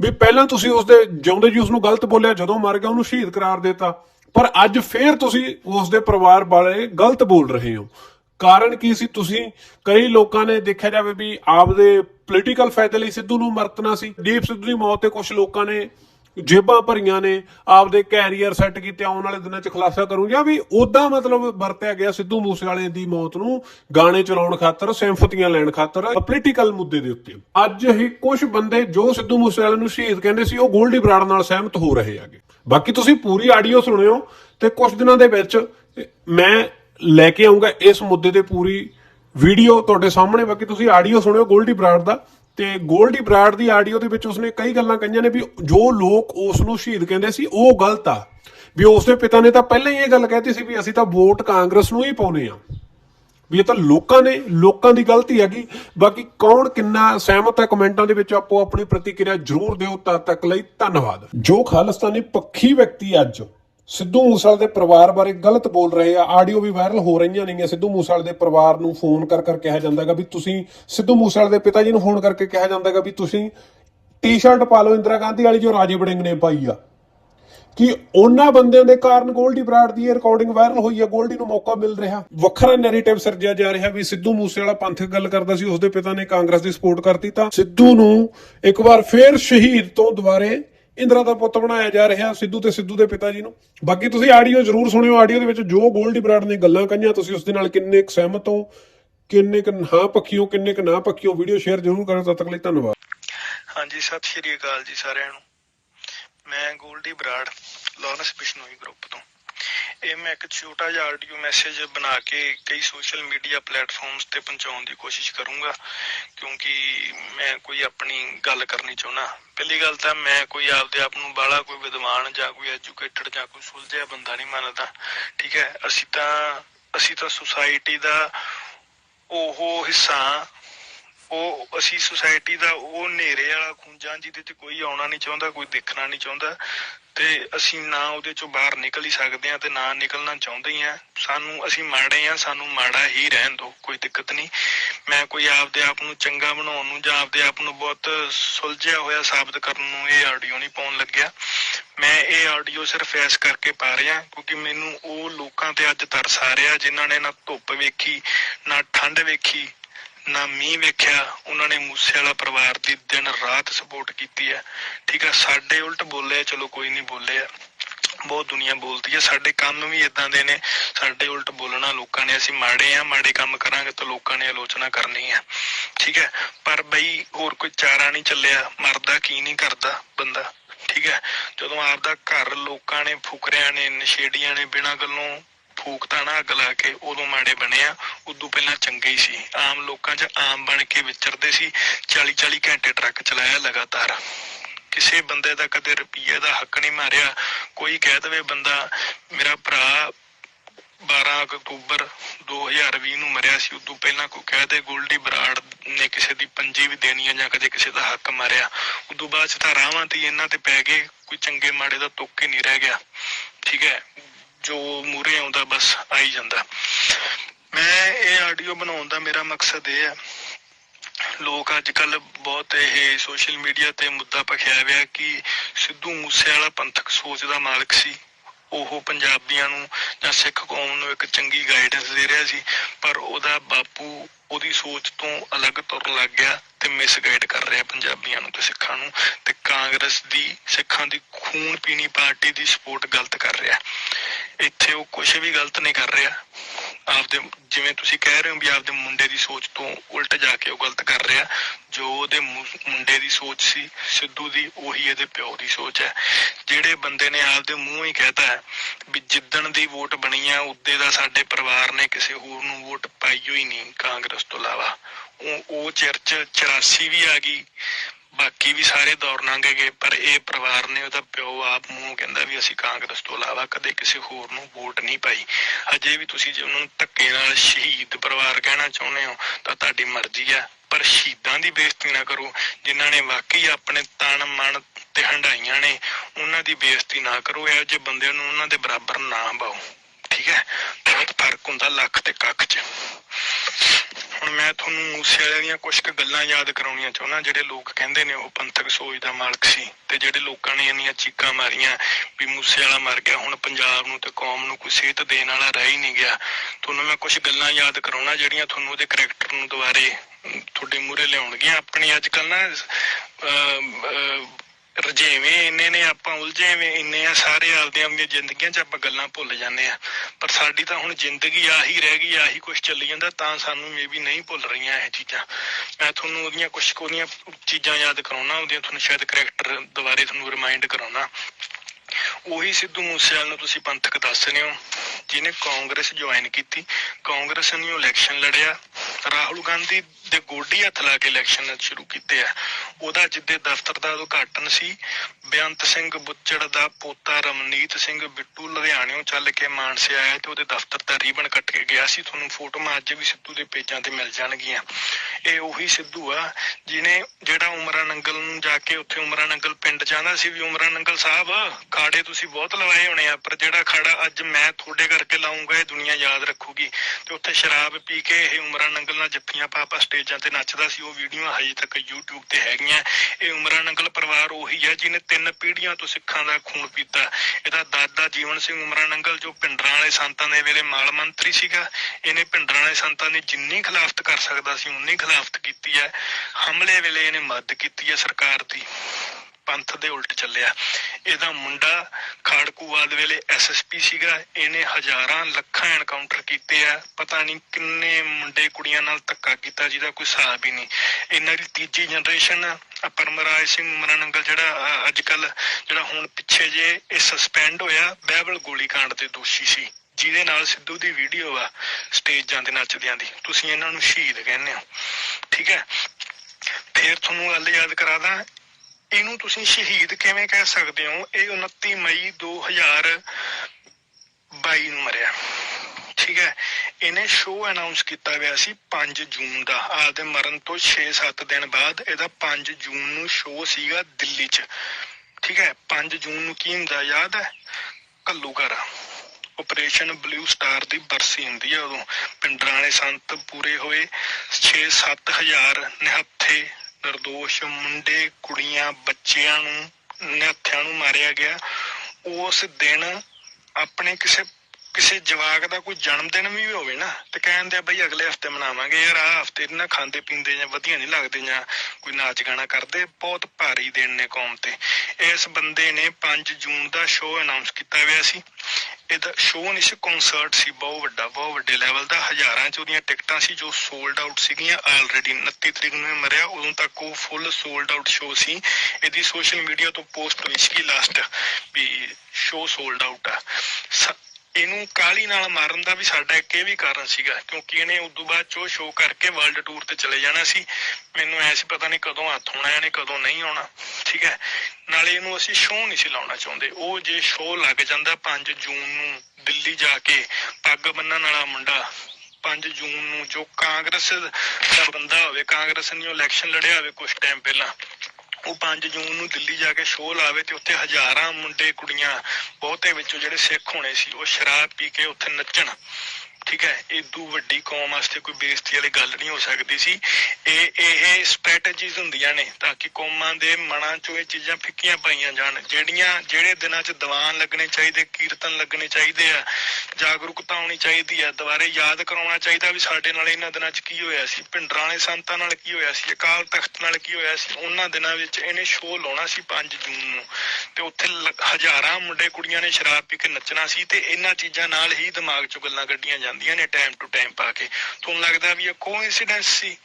ਵੀ ਪਹਿਲਾਂ ਤੁਸੀਂ ਉਸਦੇ ਜਿਉਂਦੇ ਜੀ ਉਸ ਨੂੰ ਗਲਤ ਬੋਲਿਆ, ਜਦੋਂ ਮਰ ਗਿਆ ਉਹਨੂੰ ਸ਼ਹੀਦ ਕਰਾਰ ਦਿੱਤਾ। ਪਰ ਅੱਜ ਫੇਰ ਤੁਸੀਂ ਉਸ ਦੇ ਪਰਿਵਾਰ ਬਾਰੇ ਗਲਤ ਬੋਲ ਰਹੇ ਹੋ। ਕਾਰਨ ਕੀ ਸੀ? ਤੁਸੀਂ ਕਈ ਲੋਕਾਂ ਨੇ ਦੇਖਿਆ ਜਾਵੇ ਵੀ ਆਪਦੇ ਪੋਲੀਟੀਕਲ ਫਾਇਦੇ ਲਈ ਸਿੱਧੂ ਨੂੰ ਮਰਤਣਾ ਸੀ। ਦੀਪ ਸਿੱਧੂ ਦੀ ਮੌਤ ਤੇ ਕੁਝ ਲੋਕਾਂ ਨੇ ਜੇਬਾਂ ਭਰੀਆਂ ਨੇ, ਆਪਦੇ ਕੈਰੀਅਰ ਸੈੱਟ ਕੀਤੇ, ਆਉਣ ਵਾਲੇ ਦਿਨਾਂ 'ਚ ਖੁਲਾਸਾ ਕਰੂੰ ਵੀ ਉਦਾਂ ਮਤਲਬ ਵਰਤਿਆ ਗਿਆ ਸਿੱਧੂ ਮੂਸੇਵਾਲੇ ਦੀ ਮੌਤ ਨੂੰ ਗਾਣੇ ਚਲਾਉਣ ਖਾਤਰ ਸਿੰਫਤੀਆਂ ਲੈਣ ਖਾਤਰ ਪੋਲੀਟੀਕਲ ਮੁੱਦੇ ਦੇ ਉੱਤੇ। ਅੱਜ ਹੀ ਕੁਝ ਬੰਦੇ ਜੋ ਸਿੱਧੂ ਮੂਸੇਵਾਲੇ ਨੂੰ ਸ਼ਹੀਦ ਕਹਿੰਦੇ ਸੀ, ਉਹ ਗੋਲਡੀ ਬਰਾੜ ਨਾਲ ਸਹਿਮਤ ਹੋ ਰਹੇ ਹੈਗੇ। ਬਾਕੀ ਤੁਸੀਂ ਪੂਰੀ ਆਡੀਓ ਸੁਣਿਓ ਤੇ ਕੁਝ ਦਿਨਾਂ ਦੇ ਵਿੱਚ ਮੈਂ ਲੈ ਕੇ ਆਉਂਗਾ ਇਸ ਮੁੱਦੇ ਤੇ ਪੂਰੀ ਵੀਡੀਓ ਤੁਹਾਡੇ ਸਾਹਮਣੇ। ਬਾਕੀ ਤੁਸੀਂ ਆਡੀਓ ਸੁਣਿਓ ਗੋਲਡੀ ਬਰਾੜ ਦਾ। ਤੇ ਗੋਲਡੀ ਬਰਾੜ ਦੀ ਆਡੀਓ ਦੇ ਵਿੱਚ ਉਸਨੇ ਕਈ ਗੱਲਾਂ ਕਹੀਆਂ ਨੇ ਵੀ ਜੋ ਲੋਕ ਉਸ ਨੂੰ ਸ਼ਹੀਦ ਕਹਿੰਦੇ ਸੀ, ਉਹ ਗਲਤ ਆ। ਵੀ ਉਸਦੇ ਪਿਤਾ ਨੇ ਤਾਂ ਪਹਿਲਾਂ ਹੀ ਇਹ ਗੱਲ ਕਹਿਤੀ ਸੀ ਵੀ ਅਸੀਂ ਤਾਂ ਵੋਟ ਕਾਂਗਰਸ ਨੂੰ ਹੀ ਪਾਉਨੇ ਆ। ਵੀ ਇਹ ਤਾਂ ਲੋਕਾਂ ਨੇ, ਲੋਕਾਂ ਦੀ ਗਲਤੀ ਹੈਗੀ। ਬਾਕੀ ਕੌਣ ਕਿੰਨਾ ਸਹਿਮਤ ਹੈ ਕਮੈਂਟਾਂ ਦੇ ਵਿੱਚ, ਆਪੋ ਆਪਣੀ ਪ੍ਰਤੀਕਿਰਿਆ ਜ਼ਰੂਰ ਦਿਓ। ਤਦ ਤੱਕ ਲਈ ਧੰਨਵਾਦ। ਜੋ ਖਾਲਿਸਤਾਨੀ ਪੱਖੀ ਵਿਅਕਤੀ ਅੱਜ ਸਿੱਧੂ ਮੂਸੇਵਾਲੇ ਦੇ ਪਰਿਵਾਰ ਬਾਰੇ ਗਲਤ ਬੋਲ ਰਹੇ ਆ, ਆਡੀਓ ਵੀ ਵਾਇਰਲ ਹੋ ਰਹੀਆਂ ਨੇਗੀਆਂ। ਸਿੱਧੂ ਮੂਸੇਵਾਲੇ ਦੇ ਪਰਿਵਾਰ ਨੂੰ ਫੋਨ ਕਰ ਕਰ ਕਿਹਾ ਜਾਂਦਾਗਾ ਵੀ ਤੁਸੀਂ ਸਿੱਧੂ ਮੂਸੇਵਾਲੇ ਦੇ ਪਿਤਾ ਜੀ ਨੂੰ ਫੋਨ ਕਰਕੇ ਕਿਹਾ ਜਾਂਦਾਗਾ ਵੀ ਤੁਸੀਂ ਟੀ-ਸ਼ਰਟ ਪਾ ਲਓ ਇੰਦਰਾ ਗਾਂਧੀ ਵਾਲੀ ਜੋ ਰਾਜੇ ਵੜਿੰਗ ਨੇ ਪਾਈ ਆ। ਕਿ ਉਹਨਾਂ ਬੰਦਿਆਂ ਦੇ ਕਾਰਨ ਗੋਲਡੀ ਬਰਾੜ ਦੀ ਇਹ ਰਿਕਾਰਡਿੰਗ ਵਾਇਰਲ ਹੋਈ ਹੈ ਗੋਲਡੀ ਨੂੰ ਮੌਕਾ ਮਿਲ ਰਿਹਾ। ਵੱਖਰਾ ਨੈਰੇਟਿਵ ਸਿਰਜਿਆ ਜਾ ਰਿਹਾ ਵੀ ਸਿੱਧੂ ਮੂਸੇਵਾਲਾ ਪੰਥਕ ਗੱਲ ਕਰਦਾ ਸੀ ਉਸਦੇ ਪਿਤਾ ਨੇ ਕਾਂਗਰਸ ਦੀ ਸਪੋਰਟ ਕਰਤੀ ਤਾਂ ਸਿੱਧੂ ਨੂੰ ਇੱਕ ਵਾਰ ਫੇਰ ਸ਼ਹੀਦ ਤੋਂ ਦੁਬਾਰੇ ਇੰਦਰਾ ਦਾ ਪੁੱਤ ਬਣਾਇਆ ਜਾ ਰਿਹਾ ਸਿੱਧੂ ਤੇ ਸਿੱਧੂ ਦੇ ਪਿਤਾ ਜੀ ਨੂੰ। ਬਾਕੀ ਤੁਸੀਂ ਆਡੀਓ ਜ਼ਰੂਰ ਸੁਣਿਓ। ਆਡੀਓ ਦੇ ਵਿੱਚ ਜੋ ਗੋਲਡੀ ਬਰਾੜ ਨੇ ਗੱਲਾਂ ਕਹੀਆਂ, ਤੁਸੀਂ ਉਸ ਦੇ ਨਾਲ ਕਿੰਨੇ ਕੁ ਸਹਿਮਤ ਹੋ, ਕਿੰਨੇ ਕੁ ਹਾਂ ਪੱਖੀਓ ਕਿੰਨੇ ਕੁ ਨਾ ਪੱਖੀਓ ਵੀਡੀਓ ਸ਼ੇਅਰ ਜ਼ਰੂਰ ਕਰੋ। ਤਦ ਤੱਕ ਲਈ ਧੰਨਵਾਦ। ਹਾਂਜੀ, ਸਤਿ ਸ਼੍ਰੀ ਅਕਾਲ ਜੀ ਸਾਰਿਆਂ ਨੂੰ। ਮੈਂ ਗੋਲਡੀ ਬਰਾੜ, ਲਾਰੈਂਸ ਬਿਸ਼ਨੋਈ ਗਰੁੱਪ ਤੋਂ। ਇਹ ਮੈਂ ਇੱਕ ਛੋਟਾ ਜਿਹਾ ਆਡੀਓ ਮੈਸੇਜ ਬਣਾ ਕੇ ਕਈ ਸੋਸ਼ਲ ਮੀਡੀਆ ਪਲੇਟਫਾਰਮਸ ਤੇ ਪਹੁੰਚਾਉਣ ਦੀ ਕੋਸ਼ਿਸ਼ ਕਰੂੰਗਾ, ਕਿਉਂਕਿ ਮੈਂ ਕੋਈ ਆਪਣੀ ਗੱਲ ਕਰਨੀ ਚਾਹੁੰਦਾ। ਪਹਿਲੀ ਗੱਲ ਤਾਂ ਮੈਂ ਕੋਈ ਆਪਦੇ ਆਪ ਨੂੰ ਬਾਲਾ ਕੋਈ ਵਿਦਵਾਨ ਜਾਂ ਕੋਈ ਐਜੂਕੇਟਡ ਜਾਂ ਕੋਈ ਸੁਲਝਿਆ ਬੰਦਾ ਨਹੀਂ ਮੰਨਦਾ, ਠੀਕ ਹੈ? ਅਸੀਂ ਤਾਂ ਅਸੀਂ ਤਾਂ ਸੁਸਾਇਟੀ ਦਾ ਉਹ ਹਿੱਸਾ, ਉਹ ਅਸੀਂ ਸੁਸਾਇਟੀ ਦਾ ਉਹ ਹਨੇਰੇ ਵਾਲਾ ਖੂੰਜਾ ਜਿਹਦੇ ਚ ਕੋਈ ਆਉਣਾ ਨਹੀਂ ਚਾਹੁੰਦਾ, ਕੋਈ ਦੇਖਣਾ ਨਹੀਂ ਚਾਹੁੰਦਾ। ਤੇ ਅਸੀਂ ਨਾ ਉਹਦੇ ਚੋਂ ਬਾਹਰ ਨਿਕਲ ਹੀ ਸਕਦੇ ਆ ਤੇ ਨਾ ਨਿਕਲਣਾ ਚਾਹੁੰਦੇ ਹੀ ਆ ਸਾਨੂੰ, ਅਸੀਂ ਮਾੜੇ ਆ ਸਾਨੂੰ ਮਾੜਾ ਹੀ ਰਹਿਣ ਦਿਓ, ਕੋਈ ਦਿੱਕਤ ਨਹੀਂ। ਮੈਂ ਕੋਈ ਆਪਦੇ ਆਪ ਨੂੰ ਚੰਗਾ ਬਣਾਉਣ ਨੂੰ ਜਾਂ ਆਪਦੇ ਆਪ ਨੂੰ ਬਹੁਤ ਸੁਲਝਿਆ ਹੋਇਆ ਸਾਬਤ ਕਰਨ ਨੂੰ ਇਹ ਆਡੀਓ ਨਹੀਂ ਪਾਉਣ ਲੱਗਿਆ। ਮੈਂ ਇਹ ਆਡੀਓ ਸਿਰਫ ਐਸ ਕਰਕੇ ਪਾ ਰਿਹਾ ਕਿਉਂਕਿ ਮੈਨੂੰ ਉਹ ਲੋਕਾਂ ਤੇ ਅੱਜ ਤਰਸ ਆ ਰਿਹਾ ਜਿਨ੍ਹਾਂ ਨੇ ਨਾ ਧੁੱਪ ਵੇਖੀ, ਨਾ ਠੰਡ ਵੇਖੀ ਨਾ ਮੀਂਹ ਵੇਖਿਆ, ਉਹਨਾਂ ਨੇ ਮੂਸੇ ਵਾਲਾ ਪਰਿਵਾਰ ਦੀ ਦਿਨ ਰਾਤ ਸਪੋਰਟ ਕੀਤੀ ਹੈ। ਠੀਕ ਹੈ ਸਾਡੇ ਉਲਟ ਬੋਲੇ ਚਲੋ ਕੋਈ ਨਹੀਂ ਬੋਲੇ ਆ। ਬਹੁਤ ਦੁਨੀਆ ਬੋਲਦੀ ਹੈ ਸਾਡੇ ਕੰਮ ਵੀ ਇਦਾਂ ਦੇ ਨੇ। ਸਾਡੇ ਉਲਟ ਬੋਲਣਾ ਲੋਕਾਂ ਨੇ, ਅਸੀਂ ਮਾੜੇ ਆ, ਮਾੜੇ ਕੰਮ ਕਰਾਂਗੇ ਤਾਂ ਲੋਕਾਂ ਨੇ ਆਲੋਚਨਾ ਕਰਨੀ ਹੈ ਠੀਕ ਹੈ, ਪਰ ਬਈ ਹੋਰ ਕੋਈ ਚਾਰਾ ਨਹੀਂ ਚੱਲਿਆ, ਮਰਦਾ ਕੀ ਨਹੀਂ ਕਰਦਾ ਬੰਦਾ। ਠੀਕ ਹੈ, ਜਦੋਂ ਆਪਦਾ ਘਰ ਲੋਕਾਂ ਨੇ ਫੁਕਰਿਆਂ ਨੇ, ਨਸ਼ੇੜੀਆਂ ਨੇ ਬਿਨਾਂ ਗੱਲੋਂ ਫੂਕਤਾ ਨਾ ਅੱਗ ਲਾ ਕੇ ਉਦੋਂ ਮਾੜੇ ਬਣੇ ਆ, ਉਦੋਂ ਪਹਿਲਾਂ ਚੰਗੇ ਹੀ ਸੀ। ਆਮ ਲੋਕਾਂ 'ਚ ਆਮ ਬਣ ਕੇ ਵਿਚਰਦੇ ਸੀ 40 40 ਘੰਟੇ ਟਰੱਕ ਚਲਾਇਆ ਲਗਾਤਾਰ। ਕਿਸੇ ਬੰਦੇ ਦਾ ਕਦੇ ਰੁਪਈਏ ਦਾ ਹੱਕ ਨਹੀਂ ਮਾਰਿਆ। ਕੋਈ ਕਹਿ ਦਵੇ ਬੰਦਾ, ਮੇਰਾ ਭਰਾ 12 ਅਕਤੂਬਰ 2020 ਨੂੰ ਮਰਿਆ ਸੀ, ਉਦੋਂ ਪਹਿਲਾਂ ਕੋਈ ਕਹਿ ਦੇ ਗੋਲਡੀ ਬਰਾੜ ਨੇ ਕਿਸੇ ਦੀ ਪੰਜੀ ਵੀ ਦੇਣੀ ਆ ਜਾਂ ਕਦੇ ਕਿਸੇ ਦਾ ਹੱਕ ਮਾਰਿਆ। ਉਦੋਂ ਬਾਅਦ ਚ ਤਾਂ ਰਾਵਾਂ ਤੇ ਇਹਨਾਂ ਤੇ ਪੈ ਗਏ, ਕੋਈ ਚੰਗੇ ਮਾੜੇ ਦਾ ਤੁੱਕ ਹੀ ਨਹੀਂ ਰਹਿ ਗਿਆ। ਠੀਕ ਹੈ ਜੋ ਮੂਰੇ ਆਉਂਦਾ ਬਸ ਆਈ ਜਾਂਦਾ। ਮੈਂ ਇਹ ਆਡੀਓ ਬਣਾਉਣ ਦਾ ਮੇਰਾ ਮਕਸਦ ਇਹ ਹੈ। ਲੋਕ ਅੱਜ ਕੱਲ ਬਹੁਤ ਇਹ ਸੋਸ਼ਲ ਮੀਡੀਆ ਤੇ ਮੁੱਦਾ ਪਖਿਆ ਹੋਇਆ ਕਿ ਸਿੱਧੂ ਮੂਸੇਵਾਲਾ ਪੰਥਕ ਸੋਚ ਦਾ ਮਾਲਕ ਸੀ। ਉਹ ਪੰਜਾਬੀਆਂ ਨੂੰ ਜਾਂ ਸਿੱਖ ਕੌਮ ਨੂੰ ਇੱਕ ਚੰਗੀ ਗਾਈਡੈਂਸ ਦੇ ਰਿਹਾ ਸੀ, ਪਰ ਉਹਦਾ ਬਾਪੂ ਉਹਦੀ ਸੋਚ ਤੋਂ ਅਲੱਗ ਤੁਰਨ ਲੱਗ ਗਿਆ ਤੇ ਮਿਸਗਾਈਡ ਕਰ ਰਿਹਾ ਪੰਜਾਬੀਆਂ ਨੂੰ ਤੇ ਸਿੱਖਾਂ ਨੂੰ ਤੇ ਕਾਂਗਰਸ ਦੀ, ਸਿੱਖਾਂ ਦੀ ਖੂਨ ਪੀਣੀ ਪਾਰਟੀ ਦੀ ਸਪੋਰਟ ਗਲਤ ਕਰ ਰਿਹਾ। ਇੱਥੇ ਉਹ ਕੁਝ ਵੀ ਗਲਤ ਨਹੀਂ ਕਰ ਰਿਹਾ ਆਪਦੇ ਜਿਵੇਂ ਤੁਸੀਂ ਕਹਿ ਰਹੇ ਹੋ ਵੀ ਆਪਦੇ ਮੁੰਡੇ ਦੀ ਸੋਚ ਤੋਂ ਉਲਟ ਜਾ ਕੇ ਉਹ ਗਲਤ ਕਰ ਰਿਹਾ, ਜੋ ਉਹਦੇ ਮੁੰਡੇ ਦੀ ਸੋਚ ਸੀ, ਸਿੱਧੂ ਦੀ, ਉਹੀ ਇਹਦੇ ਪਿਓ ਦੀ ਸੋਚ ਹੈ। ਜਿਹੜੇ ਬੰਦੇ ਨੇ ਆਪਦੇ ਮੂੰਹ ਹੀ ਕਹਿਤਾ ਹੈ ਵੀ ਜਿੱਦਣ ਦੀ ਵੋਟ ਬਣੀ ਆ, ਉਦੇ ਦਾ ਸਾਡੇ ਪਰਿਵਾਰ ਨੇ ਕਿਸੇ ਹੋਰ ਨੂੰ ਵੋਟ ਪਾਈ ਹੋਈ ਨਹੀਂ ਕਾਂਗਰਸ ਤੋਂ ਇਲਾਵਾ। ਉਹ ਉਹ ਚਰਚ 84 ਵੀ ਆ ਗਈ ਬਾਕੀ ਵੀ ਸਾਰੇ ਦੌਰ ਲੰਘ ਗਏ, ਪਰ ਇਹ ਪਰਿਵਾਰ ਨੇ, ਉਹਦਾ ਪਿਓ ਆਪ ਮੂੰਹ ਕਹਿੰਦਾ ਵੀ ਅਸੀਂ ਕਾਂਗਰਸ ਤੋਂ ਇਲਾਵਾ ਕਦੇ ਕਿਸੇ ਹੋਰ ਨੂੰ ਵੋਟ ਨਹੀਂ ਪਾਈ। ਅਜੇ ਵੀ ਤੁਸੀਂ ਜੇ ਉਹਨਾਂ ਨੂੰ ਧੱਕੇ ਨਾਲ ਸ਼ਹੀਦ ਪਰਿਵਾਰ ਕਹਿਣਾ ਚਾਹੁੰਦੇ ਹੋ, ਤਾਂ ਤੁਹਾਡੀ ਮਰਜ਼ੀ ਆ। ਪਰ ਸ਼ਹੀਦਾਂ ਦੀ ਬੇਇੱਜ਼ਤੀ ਨਾ ਕਰੋ, ਜਿਨ੍ਹਾਂ ਨੇ ਵਾਕਈ ਆਪਣੇ ਤਨ, ਮਨ ਤੇ ਹੰਡਾਈਆਂ ਨੇ, ਉਹਨਾਂ ਦੀ ਬੇਇੱਜ਼ਤੀ ਨਾ ਕਰੋ, ਇਹੋ ਜਿਹੇ ਬੰਦਿਆਂ ਨੂੰ ਉਹਨਾਂ ਦੇ ਬਰਾਬਰ ਨਾ ਪਾਓ। ਠੀਕ ਹੈ? ਫ਼ਰਕ ਹੁੰਦਾ ਲੱਖ ਤੇ ਕੱਖ 'ਚ। ਹੁਣ ਮੈਂ ਤੁਹਾਨੂੰ ਮੂਸੇ ਵਾਲਿਆਂ ਦੀਆਂ ਕੁਝ ਕੁ ਗੱਲਾਂ ਯਾਦ ਕਰਾਉਣੀਆਂ ਚਾਹੁੰਦਾ ਜਿਹੜੇ ਲੋਕ ਕਹਿੰਦੇ ਨੇ ਉਹ ਪੰਥਕ ਸੋਚ ਦਾ ਮਾਲਕ ਸੀ ਤੇ ਜਿਹੜੇ ਲੋਕਾਂ ਨੇ ਇੰਨੀਆਂ ਚੀਕਾਂ ਮਾਰੀਆਂ ਵੀ ਮੂਸੇ ਵਾਲਾ ਮਰ ਗਿਆ ਹੁਣ ਪੰਜਾਬ ਨੂੰ ਤੇ ਕੌਮ ਨੂੰ ਕੋਈ ਸਿਹਤ ਦੇਣ ਵਾਲਾ ਰਹਿ ਹੀ ਨਹੀਂ ਗਿਆ। ਤੁਹਾਨੂੰ ਮੈਂ ਕੁਝ ਗੱਲਾਂ ਯਾਦ ਕਰਾਉਣਾ ਜਿਹੜੀਆਂ ਤੁਹਾਨੂੰ ਉਹਦੇ ਕਰੈਕਟਰ ਨੂੰ ਦੁਬਾਰੇ ਤੁਹਾਡੇ ਮੂਹਰੇ ਲਿਆਉਣਗੀਆਂ। ਆਪਣੀ ਅੱਜ ਕੱਲ ਨਾ ਅਹ, ਰਜੇਵੇਂ ਇੰਨੇ ਨੇ ਆਪਾਂ ਉਲਝੇਵੇਂ ਇੰਨੇ ਆ ਸਾਰੇ ਆਪਦੀਆਂ ਜ਼ਿੰਦਗੀਆਂ 'ਚ ਆਪਾਂ ਗੱਲਾਂ ਭੁੱਲ ਜਾਂਦੇ ਆ ਪਰ ਸਾਡੀ ਤਾਂ ਹੁਣ ਜ਼ਿੰਦਗੀ ਆਹੀ ਰਹਿ ਗਈ, ਆਹੀ ਕੁਝ ਚੱਲੀ ਜਾਂਦਾ, ਤਾਂ ਸਾਨੂੰ ਮੇਬੀ ਨਹੀਂ ਭੁੱਲ ਰਹੀਆਂ ਇਹ ਚੀਜ਼ਾਂ। ਮੈਂ ਤੁਹਾਨੂੰ ਉਹਦੀਆਂ ਕੁਝ ਉਹਦੀਆਂ ਚੀਜ਼ਾਂ ਯਾਦ ਕਰਾਉਣਾ, ਉਹਦੀਆਂ ਤੁਹਾਨੂੰ ਸ਼ਾਇਦ ਕਰੈਕਟਰ ਦੁਬਾਰੇ ਤੁਹਾਨੂੰ ਰਿਮਾਈਂਡ ਕਰਾਉਣਾ। ਉਹੀ ਸਿੱਧੂ ਮੂਸੇਵਾਲ ਨੂੰ ਤੁਸੀਂ ਪੰਥਕ ਦੱਸ ਰਹੇ ਹੋ, ਜਿਹਨੇ ਕਾਂਗਰਸ ਜੁਆਇਨ ਕੀਤੀ। ਕਾਂਗਰਸ ਨੇ ਇਲੈਕਸ਼ਨ ਲੜਿਆ। ਰਾਹੁਲ ਗਾਂਧੀ ਦੇ ਗੋਡੀ ਹੱਥ ਲਾ ਕੇ ਇਲੈਕਸ਼ਨ ਸ਼ੁਰੂ ਕੀਤੇ ਆ। ਉਹਦਾ ਜਿੱਦੇ ਦਫ਼ਤਰ ਦਾ ਉਦਘਾਟਨ ਸੀ, ਬੇਅੰਤ ਸਿੰਘ ਬੁੱਚੜ ਦਾ ਪੋਤਾ ਰਮਨੀਤ ਸਿੰਘ ਬਿੱਟੂ ਲੁਧਿਆਣਿਓਂ ਚੱਲ ਕੇ ਮਾਨਸੇ ਆਇਆ ਤੇ ਉਹਦੇ ਦਫ਼ਤਰ ਦਾ ਰੀਬਨ ਕੱਟ ਕੇ ਗਿਆ ਸੀ। ਤੁਹਾਨੂੰ ਫੋਟੋਆਂ ਅੱਜ ਵੀ ਸਿੱਧੂ ਦੇ ਪੇਜਾਂ ਤੇ ਮਿਲ ਜਾਣਗੀਆਂ। ਇਹ ਉਹੀ ਸਿੱਧੂ ਆ ਜਿਹਨੇ ਜਿਹੜਾ ਉਮਰਾਂ ਨੰਗਲ ਨੂੰ ਜਾ ਕੇ ਉੱਥੇ ਉਮਰਾਂ ਨੰਗਲ ਪਿੰਡ ਜਾਂਦਾ ਸੀ ਵੀ ਉਮਰਾਂ ਨੰਗਲ ਸਾਹਿਬ, ਖਾੜੇ ਤੁਸੀਂ ਬਹੁਤ ਲਵਾਏ ਹੋਣੇ ਆ, ਪਰ ਜਿਹੜਾ ਖਾੜਾ ਅੱਜ ਮੈਂ ਤੁਹਾਡੇ ਕਰਕੇ ਲਾਉਂਗਾ, ਇਹ ਦੁਨੀਆ ਯਾਦ ਰੱਖੂਗੀ। ਤੇ ਉੱਥੇ ਸ਼ਰਾਬ ਪੀ ਕੇ ਇਹ ਉਮਰਾਂ ਨੰਗਲ ਨਾਲ ਜੱਫੀਆਂ ਪਾ ਪਾ ਸਟੇਜਾਂ ਤੇ ਨੱਚਦਾ ਸੀ, ਉਹ ਵੀਡੀਓ ਹਜੇ ਤੱਕ YouTube ਤੇ ਹੈਗੀਆਂ। ਇਹ ਉਮਰਾ ਨੰਗਲ ਪਰਿਵਾਰ ਉਹੀ ਹੈ ਜਿਹਨੇ ਤਿੰਨ ਪੀੜ੍ਹੀਆਂ ਤੋਂ ਸਿੱਖਾਂ ਦਾ ਖੂਨ ਪੀਤਾ। ਇਹਦਾ ਦਾਦਾ ਜੀਵਨ ਸਿੰਘ ਉਮਰਾਂ ਨੰਗਲ ਜੋ ਪਿੰਡਰਾਂ ਵਾਲੇ ਸੰਤਾਂ ਦੇ ਵੇਲੇ ਮਾਲ ਮੰਤਰੀ ਸੀਗਾ, ਇਹਨੇ ਪਿੰਡਰਾਂ ਵਾਲੇ ਸੰਤਾਂ ਦੀ ਜਿੰਨੀ ਖਿਲਾਫਤ ਕਰ ਸਕਦਾ ਸੀ, ਉਨੀ ਖਿਲਾਫਤ ਕੀਤੀ ਹੈ ਹਮਲੇ ਵੇਲੇ ਇਹਨੇ ਮਦਦ ਕੀਤੀ ਹੈ ਸਰਕਾਰ ਦੀ। ਪੰਥ ਦੇ ਉਲਟ ਚੱਲਿਆ। ਇਹਦਾ ਮੁੰਡਾ ਖਾੜਕੂਵਾਦ ਵੇਲੇ ਐਸਐਸਪੀ ਸੀਗਾ। ਇਹਨੇ ਹਜ਼ਾਰਾਂ ਲੱਖਾਂ ਐਨਕਾਊਂਟਰ ਕੀਤੇ ਆ। ਪਤਾ ਨਹੀਂ ਕਿੰਨੇ ਮੁੰਡੇ ਕੁੜੀਆਂ ਨਾਲ ਧੱਕਾ ਕੀਤਾ ਜਿਹਦਾ ਕੋਈ ਹਿਸਾਬ ਹੀ ਨਹੀਂ। ਇਹਨਾਂ ਦੀ ਤੀਜੀ ਜਨਰੇਸ਼ਨ ਪਰਮਰਾਜ ਸਿੰਘ ਉਮਰਾ ਜਿਹੜਾ ਅੱਜ ਕੱਲ ਜਿਹੜਾ ਹੁਣ ਪਿੱਛੇ ਜੇ ਇਹ ਸਸਪੈਂਡ ਹੋਇਆ, ਬਹਿਬਲ ਗੋਲੀकांड ਦੇ ਦੋਸ਼ੀ ਸੀ। ਜਿਹਦੇ ਨਾਲ ਸਿੱਧੂ ਦੀ ਵੀਡੀਓ ਆ ਸਟੇਜਾਂ ਤੇ ਨੱਚਦਿਆਂ ਦੀ। ਤੁਸੀਂ ਇਹਨਾਂ ਨੂੰ ਸ਼ਹੀਦ ਕਹਿੰਦੇ ਹੋ। ਠੀਕ ਹੈ? ਫਿਰ ਤੁਹਾਨੂੰ ਗੱਲ ਯਾਦ ਕਰਾਦਾ ਇਹਨੂੰ ਤੁਸੀਂ ਸ਼ਹੀਦ ਕਿਵੇਂ ਕਹਿ ਸਕਦੇ ਹੋ? ਇਹ 29 ਮਈ 2022 ਨੂੰ ਮਰਿਆ। ਠੀਕ ਹੈ? ਇਹਨੇ ਸ਼ੋਅ ਅਨਾਉਂਸ ਕੀਤਾ ਹੋਇਆ ਸੀ 5 ਜੂਨ ਦਾ। ਆਪਦੇ ਮਰਨ ਤੋਂ 6-7 ਦਿਨ ਬਾਅਦ ਇਹਦਾ 5 ਜੂਨ ਨੂੰ ਸ਼ੋਅ ਸੀਗਾ ਦਿੱਲੀ 'ਚ। ਠੀਕ ਹੈ? 5 ਜੂਨ ਨੂੰ ਕੀ ਹੁੰਦਾ ਯਾਦ ਹੈ? ਕੱਲੂਘਰ ਆਪਰੇਸ਼ਨ ਬਲੂ ਸਟਾਰ ਦੀ ਬਰਸੀ ਹੁੰਦੀ ਹੈ ਉਦੋਂ। ਪਿੰਡਰਾਂ ਵਾਲੇ ਸੰਤ ਪੂਰੇ ਹੋਏ। 6-7 ਹਜ਼ਾਰ ਨਿਹੱਥੇ ਨਿਰਦੋਸ਼ ਮੁੰਡੇ, ਕੁੜੀਆਂ, ਬੱਚਿਆਂ ਨੂੰ, ਨਿਹੱਥਿਆਂ ਨੂੰ ਮਾਰਿਆ ਗਿਆ। ਉਸ ਦਿਨ ਆਪਣੇ ਕਿਸੇ ਕਿਸੇ ਜਵਾਕ ਦਾ ਕੋਈ ਜਨਮ ਦਿਨ ਵੀ ਹੋਵੇ ਨਾ, ਤੇ ਕਹਿੰਦੇ ਆ ਬਈ ਅਗਲੇ ਹਫ਼ਤੇ ਮਨਾਵਾਂਗੇ ਯਾਰ, ਆਹ ਹਫ਼ਤੇ ਨਾ ਖਾਂਦੇ ਪੀਂਦੇ ਜਾਂ ਵਧੀਆ ਨਹੀਂ ਲੱਗਦੇ ਜਾਂ ਕੋਈ ਨਾਚ ਗਾਣਾ ਕਰਦੇ। ਬਹੁਤ ਭਾਰੀ ਦਿਨ ਨੇ ਕੌਮ ਤੇ। ਇਸ ਬੰਦੇ ਨੇ 5 ਜੂਨ ਦਾ ਸ਼ੋਅ ਅਨਾਉਂਸ ਕੀਤਾ ਹੋਇਆ ਸੀ। ਇਹਦਾ ਸ਼ੋਅ ਨਹੀਂ ਸੀ ਕਨਸਰਟ ਸੀ, ਬਹੁਤ ਵੱਡਾ, ਬਹੁਤ ਵੱਡੇ ਲੈਵਲ ਦਾ। ਹਜ਼ਾਰਾਂ ਚ ਉਹਦੀਆਂ ਟਿਕਟਾਂ ਸੀ ਜੋ ਸੋਲਡ ਆਊਟ ਸੀਗੀਆਂ। ਆਲਰੇਡੀ 29 ਤਰੀਕ ਨੂੰ ਇਹ ਮਰਿਆ, ਉਦੋਂ ਤੱਕ ਉਹ ਫੁੱਲ ਸੋਲਡ ਆਊਟ ਸ਼ੋਅ ਸੀ। ਇਹਦੀ ਸੋਸ਼ਲ ਮੀਡੀਆ ਤੋਂ ਪੋਸਟ ਹੋਈ ਸੀ ਲਾਸਟ ਵੀ ਸ਼ੋਅ ਸੋਲਡ ਆਊਟ ਆ। ਇਹਨੂੰ ਕਾਲੀ ਨਾਲ ਮਾਰਨ ਦਾ ਵੀ ਸਾਡਾ ਇੱਕ ਇਹ ਵੀ ਕਾਰਨ ਸੀਗਾ, ਕਿਉਂਕਿ ਇਹਨੇ ਉਸ ਤੋਂ ਬਾਅਦ ਚੋ ਸ਼ੋਅ ਕਰਕੇ ਵਰਲਡ ਟੂਰ ਤੇ ਚਲੇ ਜਾਣਾ ਸੀ। ਮੈਨੂੰ ਐ ਸੀ, ਪਤਾ ਨਹੀਂ ਕਦੋਂ ਹੱਥ ਹੋਣਾ ਇਹਨੇ ਕਦੋਂ ਨਹੀਂ ਆਉਣਾ, ਠੀਕ ਹੈ। ਨਾਲੇ ਇਹਨੂੰ ਅਸੀਂ ਸ਼ੋਅ ਨਹੀਂ ਸੀ ਲਾਉਣਾ ਚਾਹੁੰਦੇ। ਉਹ ਜੇ ਸ਼ੋਅ ਲੱਗ ਜਾਂਦਾ 5 ਜੂਨ ਨੂੰ ਦਿੱਲੀ ਜਾ ਕੇ, ਪੱਗ ਬੰਨਣ ਵਾਲਾ ਮੁੰਡਾ 5 ਜੂਨ ਨੂੰ ਜੋ ਕਾਂਗਰਸ ਦਾ ਬੰਦਾ ਹੋਵੇ, ਕਾਂਗਰਸ ਨੇ ਇਲੈਕਸ਼ਨ ਲੜਿਆ ਹੋਵੇ ਕੁਝ ਟਾਈਮ ਪਹਿਲਾਂ ਉਹ 5 ਜੂਨ ਨੂੰ ਦਿੱਲੀ ਜਾ ਕੇ ਸ਼ੋਅ ਲਾਵੇ ਤੇ ਉੱਥੇ ਹਜ਼ਾਰਾਂ ਮੁੰਡੇ ਕੁੜੀਆਂ ਬਹੁਤੇ ਵਿੱਚੋਂ ਜਿਹੜੇ ਸਿੱਖ ਹੋਣੇ ਸੀ, ਉਹ ਸ਼ਰਾਬ ਪੀ ਕੇ ਉੱਥੇ ਨੱਚਣ। ਠੀਕ ਹੈ, ਇਦੋਂ ਵੱਡੀ ਕੌਮ ਵਾਸਤੇ ਕੋਈ ਬੇਇੱਜ਼ਤੀ ਵਾਲੀ ਗੱਲ ਨਹੀਂ ਹੋ ਸਕਦੀ ਸੀ। ਇਹ ਇਹ ਸਟ੍ਰੈਟਜੀਜ਼ ਹੁੰਦੀਆਂ ਨੇ ਤਾਂ ਕਿ ਕੌਮਾਂ ਦੇ ਮਨਾਂ 'ਚੋਂ ਇਹ ਚੀਜ਼ਾਂ ਫਿੱਕੀਆਂ ਪਾਈਆਂ ਜਾਣ। ਜਿਹੜੀਆਂ, ਜਿਹੜੇ ਦਿਨਾਂ 'ਚ ਦੀਵਾਨ ਲੱਗਣੇ ਚਾਹੀਦੇ, ਕੀਰਤਨ ਲੱਗਣੇ ਚਾਹੀਦੇ ਆ, ਜਾਗਰੂਕਤਾ ਹੋਣੀ ਚਾਹੀਦੀ ਆ, ਦੁਬਾਰੇ ਯਾਦ ਕਰਾਉਣਾ ਚਾਹੀਦਾ ਵੀ ਸਾਡੇ ਨਾਲ ਇਹਨਾਂ ਦਿਨਾਂ 'ਚ ਕੀ ਹੋਇਆ ਸੀ, ਭਿੰਡਰਾਂ ਵਾਲੇ ਸੰਤਾਂ ਨਾਲ ਕੀ ਹੋਇਆ ਸੀ, ਅਕਾਲ ਤਖਤ ਨਾਲ ਕੀ ਹੋਇਆ ਸੀ, ਉਹਨਾਂ ਦਿਨਾਂ ਵਿੱਚ ਇਹਨੇ ਸ਼ੋਅ ਲਾਉਣਾ ਸੀ 5 ਜੂਨ ਨੂੰ। ਤੇ ਉੱਥੇ ਹਜ਼ਾਰਾਂ ਮੁੰਡੇ ਕੁੜੀਆਂ ਨੇ ਸ਼ਰਾਬ ਪੀ ਕੇ ਨੱਚਣਾ ਸੀ ਤੇ ਇਹਨਾਂ ਚੀਜ਼ਾਂ ਨਾਲ ਹੀ ਦਿਮਾਗ 'ਚੋਂ ਗੱਲਾਂ ਕੱਢੀਆਂ ਜਾਣ। ਜਾਂਦੀਆਂ ਨੇ ਟਾਈਮ ਟੂ ਟਾਈਮ ਪਾ ਕੇ। ਤੁਹਾਨੂੰ ਲੱਗਦਾ ਵੀ ਇਹ ਕੋਇਨਸੀਡੈਂਸ ਸੀ?